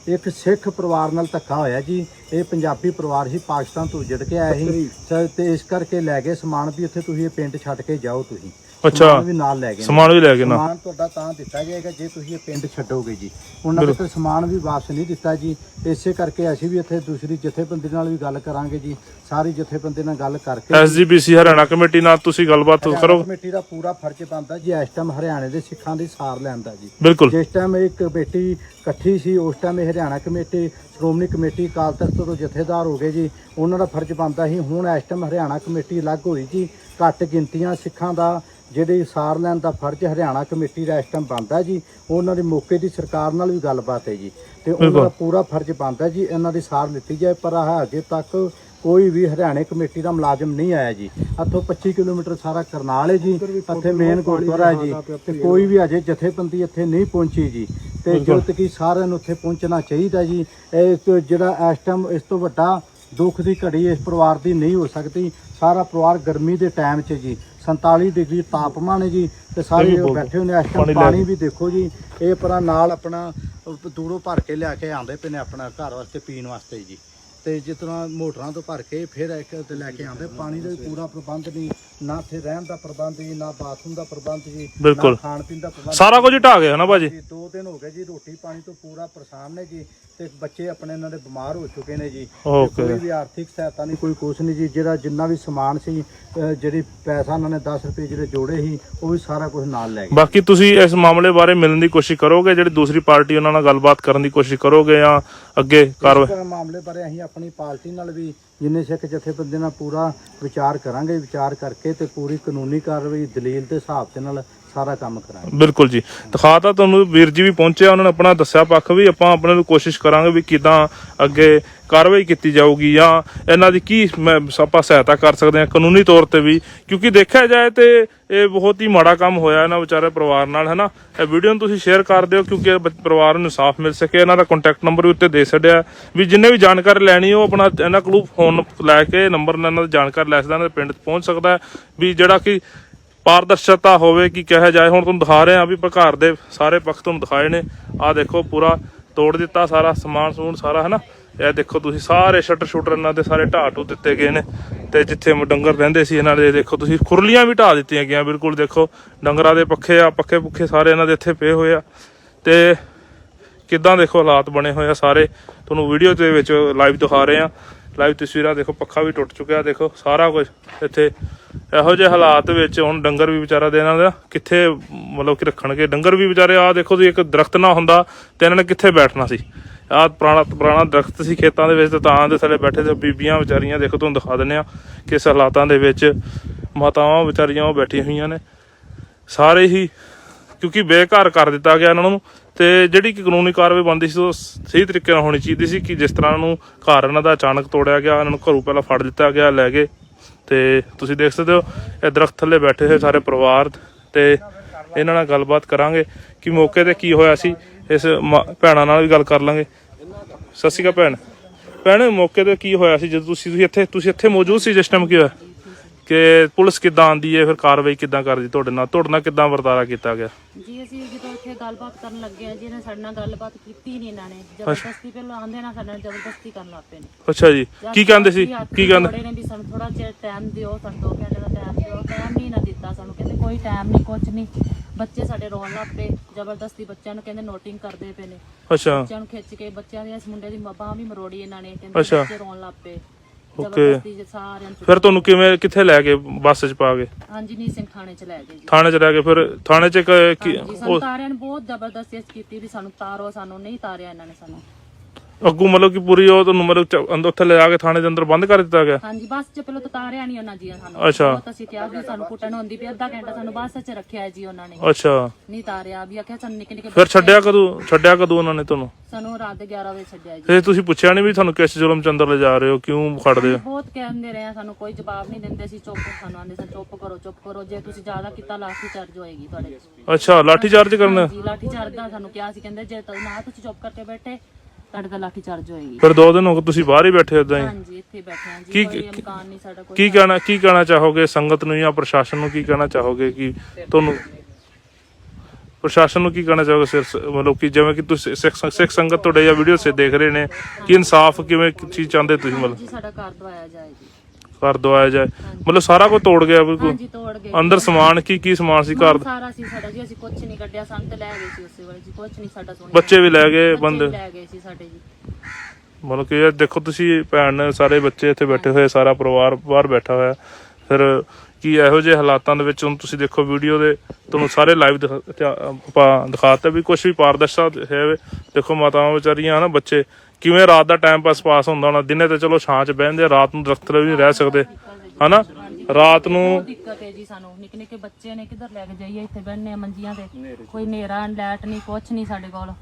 ਇੱਕ ਸਿੱਖ ਪਰਿਵਾਰ ਨਾਲ ਧੱਕਾ ਹੋਇਆ ਜੀ। ਇਹ ਪੰਜਾਬੀ ਪਰਿਵਾਰ ਹੀ ਪਾਕਿਸਤਾਨ ਤੋਂ ਉੱਜੜ ਕੇ ਆਇਆ ਸੀ। ਸ- ਤੇ ਇਸ ਕਰਕੇ ਲੈ ਗਏ ਸਮਾਨ ਵੀ ਇੱਥੇ ਤੁਸੀਂ ਇਹ ਪਿੰਡ ਛੱਡ ਕੇ ਜਾਓ ਤੁਸੀਂ। ਅੱਛਾ ਸਮਾਨ ਵੀ ਨਾਲ ਲੈ ਗਏ ਨੇ। ਸਮਾਨ ਵੀ ਲੈ ਕੇ ਨਾ। ਸਮਾਨ ਤੁਹਾਡਾ ਤਾਂ ਦਿੱਤਾ ਜਾਏਗਾ ਜੇ ਤੁਸੀਂ ਇਹ ਪਿੰਡ ਛੱਡੋਗੇ ਜੀ। ਉਹਨਾਂ ਦੇ ਕੋਲ ਸਮਾਨ ਵੀ ਵਾਪਸ ਨਹੀਂ ਦਿੱਤਾ ਜੀ। ਇਸੇ ਕਰਕੇ ਅਸੀਂ ਵੀ ਇੱਥੇ ਦੂਸਰੀ ਜਥੇਬੰਦੀ ਨਾਲ ਵੀ ਗੱਲ ਕਰਾਂਗੇ ਜੀ। ਸਾਰੀ ਜਥੇਬੰਦੀ ਨਾਲ ਗੱਲ ਕਰਕੇ ਐਸਜੀਪੀਸੀ ਹਰਿਆਣਾ ਕਮੇਟੀ ਨਾਲ ਤੁਸੀਂ ਗੱਲਬਾਤ ਹਰਿਆਣਾ ਕਰੋ। ਕਮੇਟੀ ਦਾ ਪੂਰਾ ਫਰਜ਼ ਬਣਦਾ ਜੀ ਇਸ ਟਾਈਮ ਹਰਿਆਣੇ ਦੇ ਸਿੱਖਾਂ ਦੀ ਸਾਰ ਲੈਣ ਦਾ ਜੀ। ਬਿਲਕੁਲ। ਜਿਸ ਟਾਈਮ ਇਹ ਕਮੇਟੀ ਇਕੱਠੀ ਸੀ ਉਸ ਟਾਈਮ ਇਹ ਹਰਿਆਣਾ ਕਮੇਟੀ ਸ਼੍ਰੋਮਣੀ ਕਮੇਟੀ ਅਕਾਲ ਤਖਤ ਤੋਂ ਜਥੇਦਾਰ ਹੋ ਗਏ ਜੀ। ਉਹਨਾਂ ਦਾ ਫਰਜ਼ ਬਣਦਾ ਸੀ ਹੁਣ ਇਸ ਟਾਈਮ ਹਰਿਆਣਾ ਕਮੇਟੀ ਅਲੱਗ ਹੋਈ ਜੀ। ਘੱਟ ਗਿਣਤੀਆਂ ਸਿੱਖਾਂ ਦਾ ਜਿਹੜੇ ਸਾਰ ਲੈਣ ਦਾ ਫਰਜ਼ ਹਰਿਆਣਾ ਕਮੇਟੀ ਦਾ ਇਸ ਟਾਈਮ ਬਣਦਾ ਜੀ ਉਹਨਾਂ ਦੀ ਮੌਕੇ ਦੀ ਸਰਕਾਰ ਨਾਲ ਵੀ ਗੱਲਬਾਤ ਹੈ ਜੀ। ਤੇ ਉਹਨਾਂ ਦਾ। ਪੂਰਾ ਫਰਜ਼ ਬਣਦਾ ਜੀ ਇਹਨਾਂ ਦੀ ਸਾਰ ਲਿੱਤੀ ਜਾਏ ਪਰ ਆਹ ਅਜੇ ਤੱਕ ਕੋਈ ਵੀ ਹਰਿਆਣੇ ਕਮੇਟੀ ਦਾ ਮੁਲਾਜ਼ਮ ਨਹੀਂ ਆਇਆ ਜੀ। ਇੱਥੋਂ 25 ਕਿਲੋਮੀਟਰ ਸਾਰਾ ਕਰਨਾਲ ਹੈ ਜੀ ਇੱਥੇ ਮੇਨ ਗੁਰਦੁਆਰਾ ਹੈ ਜੀ ਤੇ ਕੋਈ ਵੀ ਅਜੇ ਜਥੇਬੰਦੀ ਇੱਥੇ ਨਹੀਂ ਪਹੁੰਚੀ ਜੀ। ਤੇ ਜਦੋਂ ਤੱਕ ਕਿ ਸਾਰਿਆਂ ਨੂੰ ਉੱਥੇ ਪਹੁੰਚਣਾ ਚਾਹੀਦਾ ਜੀ ਇਹ ਜਿਹੜਾ ਇਸ ਟਾਈਮ ਇਸ ਤੋਂ ਵੱਡਾ ਦੁੱਖ ਦੀ ਘੜੀ ਇਸ ਪਰਿਵਾਰ ਦੀ ਨਹੀਂ ਹੋ ਸਕਦੀ। ਸਾਰਾ ਪਰਿਵਾਰ ਗਰਮੀ ਦੇ ਟਾਈਮ 'ਚ ਜੀ 47 ਡਿਗਰੀ ਤਾਪਮਾਨ ਹੈ ਜੀ ਤੇ ਸਾਰੇ ਬਹੁਤ- ਬੈਠੇ ਨੇ ਇਸ ਪਾਣੀ ਟਾਈਮ ਪਾਣੀ। ਵੀ ਦੇਖੋ ਜੀ ਇਹ ਪਰਾਂ ਨਾਲ ਆਪਣਾ ਦੂਰੋਂ ਭਰ ਕੇ ਲਿਆ ਕੇ ਆਉਂਦੇ ਪਏ ਨੇ ਆਪਣਾ ਘਰ ਵਾਸਤੇ ਪੀਣ ਵਾਸਤੇ ਜੀ ਤੇ ਜਿਸ ਤਰ੍ਹਾਂ ਮੋਟਰਾਂ ਤੋਂ ਭਰ ਕੇ ਫਿਰ ਇੱਕ ਤੇ ਲੈ ਕੇ ਆਉਂਦੇ ਪਾਣੀ ਦਾ ਪੂਰਾ ਪ੍ਰਬੰਧ ਨਹੀਂ ਨਾ ਇੱਥੇ ਰਹਿਣ ਦਾ ਪ੍ਰਬੰਧ ਜੀ ਨਾ ਬਾਥਰੂਮ ਦਾ ਪ੍ਰਬੰਧ ਜੀ। ਨਾ ਖਾਣ ਪੀਣ ਦਾ ਪ੍ਰਬੰਧ ਸਾਰਾ ਕੁਝ ਢਾ ਗਿਆ ਨਾ ਭਾਜੀ ਜੀ ਦੋ ਦਿਨ ਹੋ ਗਏ ਜੀ ਰੋਟੀ ਪਾਣੀ ਤੋਂ ਪੂਰਾ ਪਰੇਸ਼ਾਨ ਨੇ ਜੀ ਤੇ ਬੱਚੇ ਆਪਣੇ ਇਹਨਾਂ ਦੇ ਬਿਮਾਰ ਹੋ ਚੁੱਕੇ ਨੇ ਜੀ। ਤੇ ਕੋਈ ਵੀ ਆਰਥਿਕ ਸਹਾਇਤਾ ਨਹੀਂ ਕੋਈ ਕੁਛ ਨਹੀਂ ਜੀ। ਜਿਹੜਾ ਜਿੰਨਾ ਵੀ ਸਮਾਨ ਸੀ ਅਹ ਜਿਹੜੀ ਪੈਸਾ ਉਹਨਾਂ ਨੇ 10 ਰੁਪਏ ਜਿਹੜੇ ਜੋੜੇ ਸੀ ਉਹ ਵੀ ਸਾਰਾ ਕੁਝ ਨਾਲ ਲੈ ਗਏ। ਬਾਕੀ ਤੁਸੀਂ ਇਸ ਮਾਮਲੇ ਬਾਰੇ ਮਿਲਣ ਦੀ ਕੋਸ਼ਿਸ਼ ਕਰੋਗੇ? ਜਿਹੜੀ ਦੂਸਰੀ ਪਾਰਟੀ ਉਹਨਾਂ ਨਾਲ ਗੱਲਬਾਤ ਕਰਨ ਦੀ ਕੋਸ਼ਿਸ਼ ਕਰੋਗੇ ਜਾਂ ਅੱਗੇ ਕਾਰਵਾਈ ਇਸ ਮਾਮਲੇ ਬਾਰੇ ਅਸੀਂ ਆਪਣੀ ਪਾਰਟੀ ਨਾਲ ਵੀ ਜਿੰਨੇ ਸਿੱਖ ਜਥੇਬੰਦੀ ਨਾਲ ਪੂਰਾ ਵਿਚਾਰ ਕਰਾਂਗੇ। ਵਿਚਾਰ ਕਰਕੇ ਤੇ ਪੂਰੀ ਕਾਨੂੰਨੀ ਕਾਰਵਾਈ ਦਲੀਲ ਦੇ ਹਿਸਾਬ ਦੇ ਨਾਲ ਸਾਰਾ ਕੰਮ ਕਰਾਂਗੇ। ਬਿਲਕੁਲ ਜੀ। ਦਿਖਾ ਤਾਂ ਤੁਹਾਨੂੰ ਵੀਰ ਜੀ ਵੀ ਪਹੁੰਚਿਆ, ਉਹਨਾਂ ਨੇ ਆਪਣਾ ਦੱਸਿਆ ਪੱਖ ਵੀ ਆਪਾਂ ਆਪਣੇ ਨੂੰ ਕੋਸ਼ਿਸ਼ ਕਰਾਂਗੇ ਵੀ ਕਿਦਾਂ ਅੱਗੇ ਕਾਰਵਾਈ ਕੀਤੀ ਜਾਊਗੀ ਜਾਂ ਇਹਨਾਂ ਦੀ ਕੀ ਮੈਂ- ਆਪਾਂ ਸਹਾਇਤਾ ਕਰ ਸਕਦੇ ਹਾਂ ਕਾਨੂੰਨੀ ਤੌਰ ਤੇ ਵੀ, ਕਿਉਂਕਿ ਦੇਖਿਆ ਜਾਏ ਤੇ ਇਹ ਬਹੁਤ ਹੀ ਮਾੜਾ ਕੰਮ ਹੋਇਆ ਇਹਨਾਂ ਵਿਚਾਰੇ ਪਰਿਵਾਰ ਨਾਲ ਹੈ ਨਾ ਇਹ ਵੀਡੀਓ ਨੂੰ ਤੁਸੀਂ ਸ਼ੇਅਰ ਕਰ ਦਿਓ ਕਿਉਂਕਿ ਇਹ ਬ- ਪਰਿਵਾਰ ਨੂੰ ਇਨਸਾਫ ਮਿਲ ਸਕੇ, ਇਹਨਾਂ ਦਾ ਕੰਟੈਕਟ ਨੰਬਰ ਵੀ ਉੱਤੇ ਦੇ ਛੱਡਿਆ। ਵੀ ਜਿੰਨੇ ਵੀ ਜਾਣਕਾਰੀ ਲੈਣੀ ਉਹ ਆਪਣਾ ਇਹਨਾਂ ਕੋਲੋਂ ਫੋਨ ਲੈ ਕੇ ਨੰਬਰ ਨਾਲ ਇਹਨਾਂ ਦੀ ਜਾਣਕਾਰੀ ਲੈ ਸਕਦਾ, ਇਹਨਾਂ ਦੇ ਪਿੰਡ ਪਹੁੰਚ ਸਕਦਾ ਵੀ ਜਿਹੜਾ ਕਿ ਪਾਰਦਰਸ਼ਤਾ ਹੋਵੇ ਕਿ ਕਿਹਾ ਜਾਏ। ਹੁਣ ਤੁਹਾਨੂੰ ਦਿਖਾ ਰਹੇ ਆ ਵੀ ਘਰ ਦੇ ਸਾਰੇ ਪੱਖ ਤੁਹਾਨੂੰ ਦਿਖਾਏ ਨੇ। ਆਹ ਦੇਖੋ ਪੂਰਾ ਤੋੜ ਦਿੱਤਾ ਸਾਰਾ ਸਮਾਨ ਸਮੂਨ ਸਾਰਾ, ਹਨਾ? ਇਹ ਦੇਖੋ ਤੁਸੀਂ ਸਾਰੇ ਸ਼ਟਰ ਸ਼ੂਟਰ ਇਹਨਾਂ ਦੇ ਸਾਰੇ ਢਾਹ ਢੂ ਦਿੱਤੇ ਗਏ ਨੇ। ਤੇ ਜਿੱਥੇ ਡੰਗਰ ਰਹਿੰਦੇ ਸੀ ਇਹਨਾਂ ਦੇ, ਦੇਖੋ ਤੁਸੀਂ ਖੁਰਲੀਆਂ ਵੀ ਢਾਹ ਦਿੱਤੀਆਂ ਗਈਆਂ, ਬਿਲਕੁਲ ਦੇਖੋ। ਡੰਗਰਾਂ ਦੇ ਪੱਖੇ ਆ, ਪੱਖੇ ਪੁੱਖੇ ਸਾਰੇ ਇਹਨਾਂ ਦੇ ਇੱਥੇ ਪਏ ਹੋਏ ਆ। ਤੇ ਕਿੱਦਾਂ ਦੇਖੋ ਹਾਲਾਤ ਬਣੇ ਹੋਏ ਆ ਸਾਰੇ। ਤੁਹਾਨੂੰ ਵੀਡੀਓ ਦੇ ਵਿੱਚ ਲਾਈਵ ਦਿਖਾ ਰਹੇ ਆ ਲਾਈਵ ਤਸਵੀਰਾਂ ਦੇਖੋ, ਪੱਖਾ ਵੀ ਟੁੱਟ ਚੁੱਕਿਆ, ਦੇਖੋ, ਸਾਰਾ ਕੁਝ ਇੱਥੇ। ਇਹੋ ਜਿਹੇ ਹਾਲਾਤ ਵਿੱਚ ਹੁਣ ਡੰਗਰ ਵੀ ਵਿਚਾਰਾ ਦੇ ਇਹਨਾਂ ਦਾ ਕਿੱਥੇ ਮਤਲਬ ਕਿ ਰੱਖਣਗੇ? ਡੰਗਰ ਵੀ ਵਿਚਾਰੇ ਆ ਦੇਖੋ ਤੁਸੀਂ, ਇੱਕ ਦਰਖਤ ਨਾ ਹੁੰਦਾ, ਤੇ ਇਹਨਾਂ ਨੇ ਕਿੱਥੇ ਬੈਠਣਾ ਸੀ? ਆਹ ਪੁਰਾਣਾ ਪੁਰਾਣਾ ਦਰਖਤ ਸੀ ਖੇਤਾਂ ਦੇ ਵਿੱਚ, ਤੇ ਤਾਂ ਦੇ ਥੱਲੇ ਬੈਠੇ ਤੇ ਬੀਬੀਆਂ ਵਿਚਾਰੀਆਂ, ਦੇਖੋ, ਤੁਹਾਨੂੰ ਦਿਖਾ ਦਿੰਨੇ ਆ ਕਿਸ ਹਾਲਾਤਾਂ ਦੇ ਵਿੱਚ ਮਾਤਾਵਾਂ ਵਿਚਾਰੀਆਂ ਉਹ ਬੈਠੀਆਂ ਹੋਈਆਂ ਨੇ। ਸਾਰੇ ਹੀ, ਕਿਉਂਕਿ ਬੇਘਰ ਕਰ ਦਿੱਤਾ ਗਿਆ ਇਹਨਾਂ ਨੂੰ। ਤੇ ਜਿਹੜੀ ਕਿ ਕਾਨੂੰਨੀ ਕਾਰਵਾਈ ਬਣਦੀ ਸੀ, ਉਹ ਸਹੀ ਤਰੀਕੇ ਨਾਲ ਹੋਣੀ ਚਾਹੀਦੀ ਸੀ ਕਿ ਜਿਸ ਤਰ੍ਹਾਂ ਇਹਨਾਂ ਨੂੰ ਘਰ ਇਹਨਾਂ ਦਾ ਅਚਾਨਕ ਤੋੜਿਆ ਗਿਆ, ਇਹਨਾਂ ਨੂੰ ਘਰੋਂ ਪਹਿਲਾਂ ਫੜ ਦਿੱਤਾ ਗਿਆ, ਲੈ ਗਏ। ਤੇ ਤੁਸੀਂ ਦੇਖ ਸਕਦੇ ਹੋ, ਇਹ ਦਰਖਤ ਥੱਲੇ ਬੈਠੇ ਹੋਏ ਸਾਰੇ ਪਰਿਵਾਰ ਤੇ ਇਹਨਾਂ ਨਾਲ ਗੱਲਬਾਤ ਕਰਾਂਗੇ ਕਿ ਮੌਕੇ ਤੇ ਕੀ ਹੋਇਆ ਸੀ। ਇਸ ਮਾਂ- ਭੈਣਾਂ ਨਾਲ ਵੀ ਗੱਲ ਕਰ ਲਾਂਗੇ। ਸਤਿ ਸ਼੍ਰੀ ਅਕਾਲ ਭੈਣ। ਭੈਣ, ਮੌਕੇ ਤੇ ਕੀ ਹੋਇਆ ਸੀ? ਜਦੋਂ ਤੁਸੀਂ ਤੁਸੀਂ ਇੱਥੇ ਤੁਸੀਂ ਇੱਥੇ ਮੌਜੂਦ ਸੀ, ਜਿਸ ਟਾਈਮ ਕੀ ਹੋਇਆ? ਕਿ ਪੁਲਿਸ ਕਿੱਦਾਂ ਆਂਦੀ ਹੈ ਫਿਰ ਕਾਰਵਾਈ ਕਿੱਦਾਂ ਕਰਦੀ ਤੁਹਾਡੇ ਨਾਲ? ਤੁਹਾਡੇ ਨਾਲ ਕਿੱਦਾਂ ਵਰਤਾਰਾ ਕੀਤਾ ਗਿਆ? ਜੀ ਅਸੀਂ ਜਦੋਂ ਇੱਥੇ ਗੱਲਬਾਤ ਕਰਨ ਲੱਗੇ ਆ ਜੀ ਇਹਨੇ ਸਾਡੇ ਨਾਲ ਗੱਲਬਾਤ ਕੀਤੀ ਨਹੀਂ ਇਹਨਾਂ ਨੇ। ਜ਼ਬਰਦਸਤੀ ਪਹਿਲਾਂ ਆਂਦੇ ਨਾ ਸਾਡੇ ਨਾਲ ਜ਼ਬਰਦਸਤੀ ਕਰਨ ਲੱਗ ਪਏ ਨੇ। ਅੱਛਾ ਜੀ। ਕੀ ਕਹਿੰਦੇ ਸੀ? ਕੀ ਕਹਿੰਦੇ? ਨੇ ਵੀ ਸਾਨੂੰ ਥੋੜਾ ਜਿਹਾ ਟਾਈਮ ਦਿਓ ਸਾਨੂੰ ਦੋ ਘੰਟੇ ਦਾ ਟਾਈਮ ਦਿਓ ਟਾਈਮ ਨਹੀਂ ਨਾ ਦਿੱਤਾ ਸਾਨੂੰ। ਕਹਿੰਦੇ ਕੋਈ ਟਾਈਮ ਨਹੀਂ ਕੁਝ ਨਹੀਂ ਬੱਚੇ ਸਾਡੇ ਰੋਣ ਲੱਗ ਪਏ ਜ਼ਬਰਦਸਤੀ ਬੱਚਿਆਂ ਨੂੰ ਕਹਿੰਦੇ ਨੋਟਿੰਗ ਕਰਦੇ ਪਏ ਨੇ। ਅੱਛਾ। ਬੱਚਿਆਂ ਨੂੰ ਖਿੱਚ ਕੇ ਬੱਚਿਆਂ ਦੇ ਇਸ ਮੁੰਡੇ ਦੀ ਬਾਂਹ ਵੀ ਮਰੋੜੀ ਇਹਨਾਂ ਨੇ ਕਹਿੰਦੇ। ਬੱਚੇ ਰੋਣ ਲੱਗ ਪਏ। ਜ਼ਬਰਦਸਤੀ ਚ ਸਾਰਿਆਂ ਨੂੰ ਫਿਰ ਤੁਹਾਨੂੰ ਕਿਵੇਂ ਕਿੱਥੇ ਲੈ ਗਏ ਬੱਸ 'ਚ ਪਾ ਕੇ? ਹਾਂਜੀ ਨੀ ਸਿੰਘ ਥਾਣੇ ਚ ਲੈ ਗਏ ਜੀ। ਥਾਣੇ 'ਚ ਲੈ ਕੇ ਫਿਰ ਥਾਣੇ 'ਚ ਕ- ਕੀ ਹਾਂਜੀ ਸਾਨੂੰ ਉਹ- ਤਾਰਿਆਂ ਨੇ ਬਹੁਤ ਜ਼ਬਰਦਸਤੀ ਕੀਤੀ ਵੀ ਸਾਨੂੰ ਤਾਰੋ ਸਾਨੂੰ ਨਹੀਂ ਤਾਰਿਆ ਇਹਨਾਂ ਨੇ ਸਾਨੂੰ। ਅੱਗੂ ਮਤਲਬ ਕਿ ਪੂਰੀ ਉਹ ਤੁਹਾਨੂੰ ਮਤਲਬ ਚ- ਅੰਦਰ ਉੱਥੇ ਲੈ ਜਾ ਕੇ ਥਾਣੇ ਦੇ ਅੰਦਰ ਬੰਦ ਕਰ ਦਿੱਤਾ ਗਿਆ? ਹਾਂਜੀ ਬੱਸ ਚ ਪਹਿਲਾਂ ਤਾਂ ਤਾਰਿਆ ਨਹੀਂ ਉਹਨਾਂ ਜੀ ਸਾਨੂੰ। ਅੱਛਾ। ਬਹੁਤ ਅਸੀਂ ਕਿਹਾ ਵੀ ਸਾਨੂੰ ਕੁੱਟਣ ਹੁੰਦੀ ਵੀ ਅੱਧਾ ਘੰਟਾ ਸਾਨੂੰ ਬੱਸ ਚ ਰੱਖਿਆ ਜੀ ਉਹਨਾਂ ਨੇ। ਅੱਛਾ। ਨਹੀਂ ਤਾਰਿਆ ਵੀ ਆਖਿਆ ਸਾਨੂੰ ਨਿੱਕੇ ਨਿੱਕੇ ਫਿਰ ਬੱਚੇ- ਛੱਡਿਆ ਕਦੋਂ ਛੱਡਿਆ ਕਦੋਂ ਉਹਨਾਂ ਨੇ ਤੁਹਾਨੂੰ? ਸਾਨੂੰ ਰਾਤ ਦੇ 11 ਵਜੇ ਛੱਡਿਆ ਜੀ। ਫਿਰ ਤੁਸੀਂ ਪੁੱਛਿਆ ਨਹੀਂ ਵੀ ਤੁਹਾਨੂੰ ਕਿਸ ਜ਼ੁਲਮ ਚ ਅੰਦਰ ਲੈ ਜਾ ਰਹੇ ਹੋ ਕਿਉਂ ਖੜਦੇ ਹੋ? ਬਹੁਤ ਕਹਿੰਦੇ ਰਹੇ ਆ, ਸਾਨੂੰ ਕੋਈ ਜਵਾਬ ਨਹੀਂ ਦਿੰਦੇ ਸੀ ਚੁੱਪ ਸਾਨੂੰ ਆਂਦੇ ਸੀ ਚੁੱਪ ਕਰੋ ਚੁੱਪ ਕਰੋ ਜੇ ਤੁਸੀਂ ਜ਼ਿਆਦਾ ਕੀਤਾ ਲਾਠੀ ਚਾਰਜ ਹੋਏਗੀ ਤੁਹਾਡੇ ਅੱਛਾ ਲਾਠੀ ਚਾਰਜ ਕਰਨਾ? ਜੀ ਲਾਠੀ ਚਾਰਜ ਦਾ ਸਾਨੂੰ ਕਿਹਾ ਸੀ ਕਹਿੰਦੇ ਜੇ ਤੁਸੀਂ ਨਾ ਤੁਸੀਂ ਚੁੱਪ ਕਰਕੇ ਬੈਠੇ ਤੁਹਾਡੇ ਤਾਂ ਲਾਠੀ ਚਾਰਜ ਹੋਏਗੀ। ਫਿਰ ਦੋ ਦਿਨ ਹੋ ਗਏ ਤੁਸੀਂ ਬਾਹਰ ਹੀ ਬੈਠੇ ਉਦਾਂ ਹੀ? ਹਾਂਜੀ ਇੱਥੇ ਬੈਠੇ ਆ ਜੀ ਕੀ- ਕੋਈ ਮਕਾਨ ਨਹੀਂ ਸਾਡਾ ਕੋਈ ਕੀ ਕਹਿਣਾ ਕੀ ਕਹਿਣਾ ਚਾਹੋਗੇ ਸੰਗਤ ਨੂੰ ਜਾਂ ਪ੍ਰਸ਼ਾਸਨ ਨੂੰ ਕੀ ਕਹਿਣਾ ਚਾਹੋਗੇ ਕਿ ਤੁਹਾਨੂੰ ਪ੍ਰਸ਼ਾਸਨ ਨੂੰ ਕੀ ਕਹਿਣਾ ਚਾਹੋਗੇ ਸਿਰ ਮਤਲਬ ਕਿ ਜਿਵੇਂ ਕਿ ਤੁਸੀਂ ਸਿੱਖ ਸਿੱਖ ਸੰਗਤ ਤੁਹਾਡੇ ਜਾਂ ਵੀਡੀਓ ਸੇ ਦੇਖ ਰਹੇ ਨੇ ਕਿ ਇਨਸਾਫ ਕਿਵੇਂ ਚੀਜ਼ ਚਾਹੁੰਦੇ ਤੁਸੀਂ ਮਤਲਬ? ਜੀ ਸਾਡਾ ਘਰ ਦਵਾਇਆ ਜਾਏ ਜੀ। ਕਰ ਦਵਾਇਆ ਜਾਏ। ਮਤਲਬ ਸਾਰਾ ਕੁਝ ਤੋੜ ਗਿਆ ਬਿਲਕੁਲ। ਹਾਂਜੀ ਤੋੜ ਗਏ। ਅੰਦਰ ਸਮਾਨ ਕੀ ਕੀ ਸਮਾਨ ਸੀ ਘਰ? ਦਾ? ਸਾਰਾ ਸੀ ਸਾਡਾ ਜੀ ਅਸੀਂ ਕੁਝ ਨਹੀਂ ਕੱਢਿਆ ਸਾਨੂੰ ਤੇ ਲੈ ਗਏ ਸੀ ਉਸੇ ਵੇਲੇ ਜੀ ਕੁਝ ਨਹੀਂ ਸਾਡਾ ਸੁਣਿਆ। ਬੱਚੇ ਵੀ ਲੈ ਗਏ ਬੱਚੇ ਬੰਦੇ। ਵੀ ਲੈ ਗਏ ਸੀ ਸਾਡੇ ਜੀ। ਮਤਲਬ ਕਿ ਇਹ ਦੇਖੋ ਤੁਸੀਂ ਭੈਣ ਨੇ ਸਾਰੇ ਬੱਚੇ ਇੱਥੇ ਬੈਠੇ ਹੋਏ ਸਾਰਾ ਪਰਿਵਾਰ ਬਾਹਰ ਬੈਠਾ ਹੋਇਆ। ਫਿਰ ਕੀ ਇਹੋ ਜਿਹੇ ਹਾਲਾਤਾਂ ਦੇ ਵਿੱਚ ਹੁਣ ਤੁਸੀਂ ਦੇਖੋ ਵੀਡੀਓ ਦੇ ਤੁਹਾਨੂੰ ਸਾਰੇ ਲਾਈਵ ਦਿਖਾਤੇ ਵੀ ਕੁਝ ਵੀ ਪਾਰਦਰਸ਼ਤਾ ਹੈ। ਦੇਖੋ ਮਾਤਾਵਾਂ ਵਿਚਾਰੀਆਂ ਹਨਾ ਬੱਚੇ ਕਿਵੇਂ ਰਾਤ ਦਾ ਟਾਈਮ ਪਾਸ ਪਾਸ ਹੁੰਦਾ ਹੋਣਾ ਦਿਨੇ ਤੇ ਚਲੋ ਛਾਂ 'ਚ ਬਹਿੰਦੇ ਆ, ਰਾਤ ਨੂੰ ਦਰਖਤ ਵੀ ਨਹੀਂ ਰਹਿ ਸਕਦੇ। ਹਨਾ? ਰਾਤ ਨੂੰ ਦਿੱਕਤ ਹੈ ਜੀ ਸਾਨੂੰ। ਨਿੱਕੇ ਨਿੱਕੇ ਬੱਚੇ ਨੇ ਕਿੱਧਰ ਲੈ ਕੇ ਜਾਈਏ ਇੱਥੇ ਬੈਠਨੇ ਆ ਮੰਜੀਆਂ ਤੇ। ਕੋਈ ਨੇਰਾ ਲੈਟ ਨਹੀਂ ਕੁਝ ਨਹੀਂ ਸਾਡੇ ਕੋਲ।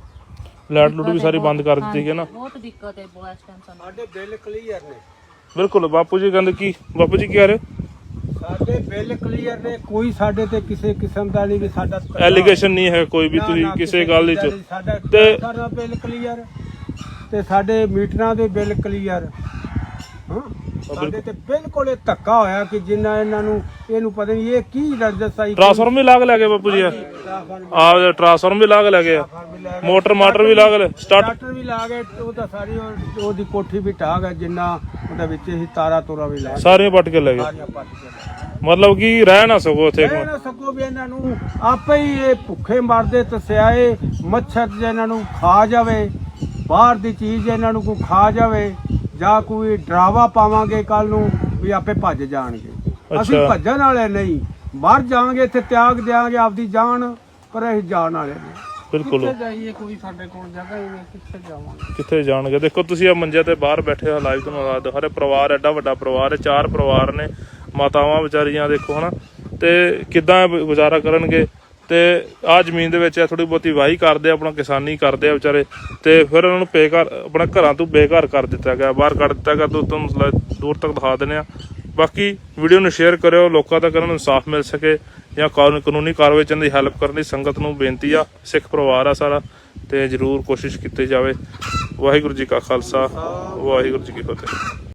ਲਾਈਟ ਲੂਟ ਵੀ ਸਾਰੀ ਬੰਦ ਕਰ ਦਿੱਤੀ ਗਈ ਨਾ। ਬਹੁਤ ਦਿੱਕਤ ਹੈ ਟਾਈਮ ਸਾਨੂੰ। ਸਾਡੇ ਬਿੱਲ ਕਲੀਅਰ ਨੇ। ਬਿਲਕੁਲ ਬਾਪੂ ਜੀ ਕਹਿੰਦੇ ਕੀ ਬਾਪੂ ਜੀ ਕੀ ਕਹਿ ਰਹੇ? ਸਾਡੇ ਬਿੱਲ ਕਲੀਅਰ ਨੇ ਕੋਈ ਸਾਡੇ ਤੇ ਕਿਸੇ ਕਿਸਮ ਦਾ ਨਹੀਂ ਵੀ ਸਾਡਾ ਧੱਕਾ ਐਲੀਗੇਸ਼ਨ ਨਹੀਂ ਹੈ ਕੋਈ ਵੀ ਨਾ, ਤੁਸੀਂ ਨਾ, ਕਿਸੇ ਗੱਲ ਵਿੱਚ ਸਾਡਾ ਤੇ- ਸਾਡਾ ਬਿੱਲ ਕਲੀਅਰ ਤੇ ਸਾਡੇ ਮੀਟਰਾਂ ਦੇ ਬਿੱਲ ਕਲੀਅਰ ਹਾਂ ਸਾਡੇ ਤੇ ਬਿਲਕੁਲ ਇਹ ਧੱਕਾ ਹੋਇਆ ਕਿ ਜਿੰਨਾ ਇਹਨਾਂ ਨੂੰ ਇਹਨੂੰ ਪਤਾ ਨਹੀਂ ਇਹ ਕੀ ਰਜਤ ਆਈ ਟ੍ਰਾਂਸਫਾਰਮ ਵੀ ਲਾਗ ਲੈ ਗਏ ਬਾਪੂ ਜੀ ਆ ਟ੍ਰਾਂਸਫਾਰਮ ਵੀ ਲਾਗ ਲੈ ਗਏ। ਆ। ਮੋਟਰ ਮਾਟਰ ਵੀ ਲਾਗ ਲੈ। ਸਟਾਰਟ ਡਾਕਟਰ ਵੀ ਲਾ ਗਏ ਉਹ ਤਾਂ ਸਾਰੀ ਉਹ- ਉਹਦੀ ਕੋਠੀ ਵੀ ਢਾਹ ਗਏ ਜਿੰਨਾ ਉਹਦੇ ਵਿੱਚ ਹੀ ਤਾਰਾ ਤੋਰਾ ਵੀ ਲਾ ਸਾਰੀਆਂ ਪੱਟ ਕੇ ਲੈ ਗਏ। ਸਾਰੀਆਂ ਪੱਟ ਕੇ ਮਤਲਬ ਕਿ ਰਹਿ ਨਾ ਸਕੋ ਉੱਥੇ ਇਹ ਨਾ ਸਕੋ ਵੀ ਇਹਨਾਂ ਨੂੰ। ਆਪੇ ਹੀ ਇਹ ਭੁੱਖੇ ਮਰਦੇ ਤਸਿਆਏ ਮੱਛਰ ਜੇ ਇਹਨਾਂ ਨੂੰ ਖਾ ਜਾਵੇ ਬਾਹਰ ਦੀ ਚੀਜ਼ ਇਹਨਾਂ ਨੂੰ ਕੋਈ ਖਾ ਜਾਵੇ ਜਾਂ ਕੋਈ ਡਰਾਵਾ ਪਾਵਾਂਗੇ ਕੱਲ ਨੂੰ ਵੀ ਆਪੇ ਭੱਜ ਜਾਣਗੇ। ਅਸੀਂ। ਭੱਜਣ ਵਾਲੇ ਨਹੀਂ। ਮਰ ਜਾਵਾਂਗੇ ਇੱਥੇ ਤਿਆਗ ਦਿਆਂਗੇ ਆਪਦੀ ਜਾਨ ਪਰ ਅਸੀਂ ਜਾਣ ਵਾਲੇ ਨਹੀਂ। ਬਿਲਕੁਲ। ਕਿੱਥੇ ਜਾਈਏ ਕੋਈ ਸਾਡੇ ਕੋਲ ਜਗ੍ਹਾ ਹੀ ਨਹੀਂ ਕਿੱਥੇ ਜਾਵਾਂਗੇ? ਕਿੱਥੇ ਜਾਣਗੇ? ਦੇਖੋ ਤੁਸੀਂ ਆ ਮੰਜੇ ਤੇ ਬਾਹਰ ਬੈਠੇ ਹੋ ਲਾਈਵ ਤੁਹਾਨੂੰ ਦੱਸ ਦਿਓ। ਹਰੇ ਪਰਿਵਾਰ ਐਡਾ ਵੱਡਾ ਪਰਿਵਾਰ ਹੈ ਚਾਰ ਪਰਿਵਾਰ ਨੇ। ਮਾਤਾਵਾਂ ਵਿਚਾਰੀਆਂ ਦੇਖੋ ਹਨਾ ਤੇ ਕਿੱਦਾਂ ਗੁਜ਼ਾਰਾ ਕਰਨਗੇ? ਤੇ ਆ ਜ਼ਮੀਨ ਦੇ ਵਿੱਚ ਆ ਥੋੜੀ ਬਹੁਤੀ ਵਾਹੀ ਕਰਦੇ ਆ, ਆਪਣਾ ਕਿਸਾਨੀ ਕਰਦੇ ਆ ਵਿਚਾਰੇ ਤੇ ਫਿਰ ਉਹਨਾਂ ਨੂੰ ਬੇਘਰ ਆਪਣਾ ਘਰਾਂ ਤੋਂ ਬੇਘਰ ਕਰ ਦਿੱਤਾ ਗਿਆ ਬਾਹਰ ਕੱਢ ਦਿੱਤਾ ਗਿਆ ਤੋਂ ਤੁਹਾਨੂੰ ਦੂਰ ਤੱਕ ਦਿਖਾ ਦਿੰਦੇ ਆ। ਬਾਕੀ ਵੀਡੀਓ ਨੂੰ ਸ਼ੇਅਰ ਕਰਿਓ ਲੋਕਾਂ ਤੱਕ ਇਹਨਾਂ ਨੂੰ ਇਨਸਾਫ ਮਿਲ ਸਕੇ ਜਾਂ ਕਾਨੂੰਨ ਕਾਨੂੰਨੀ ਕਾਰਵਾਈ ਚ ਇਹਨਾਂ ਦੀ ਹੈਲਪ ਕਰਨ ਦੀ ਸੰਗਤ ਨੂੰ ਬੇਨਤੀ ਆ ਸਿੱਖ ਪਰਿਵਾਰ ਆ ਸਾਰਾ ਤੇ ਜਰੂਰ ਕੋਸ਼ਿਸ਼ ਕੀਤੀ ਜਾਵੇ। ਵਾਹਿਗੁਰੂ ਜੀ ਕਾ ਖਾਲਸਾ ਵਾਹਿਗੁਰੂ ਜੀ ਕੀ ਫਤਿਹ।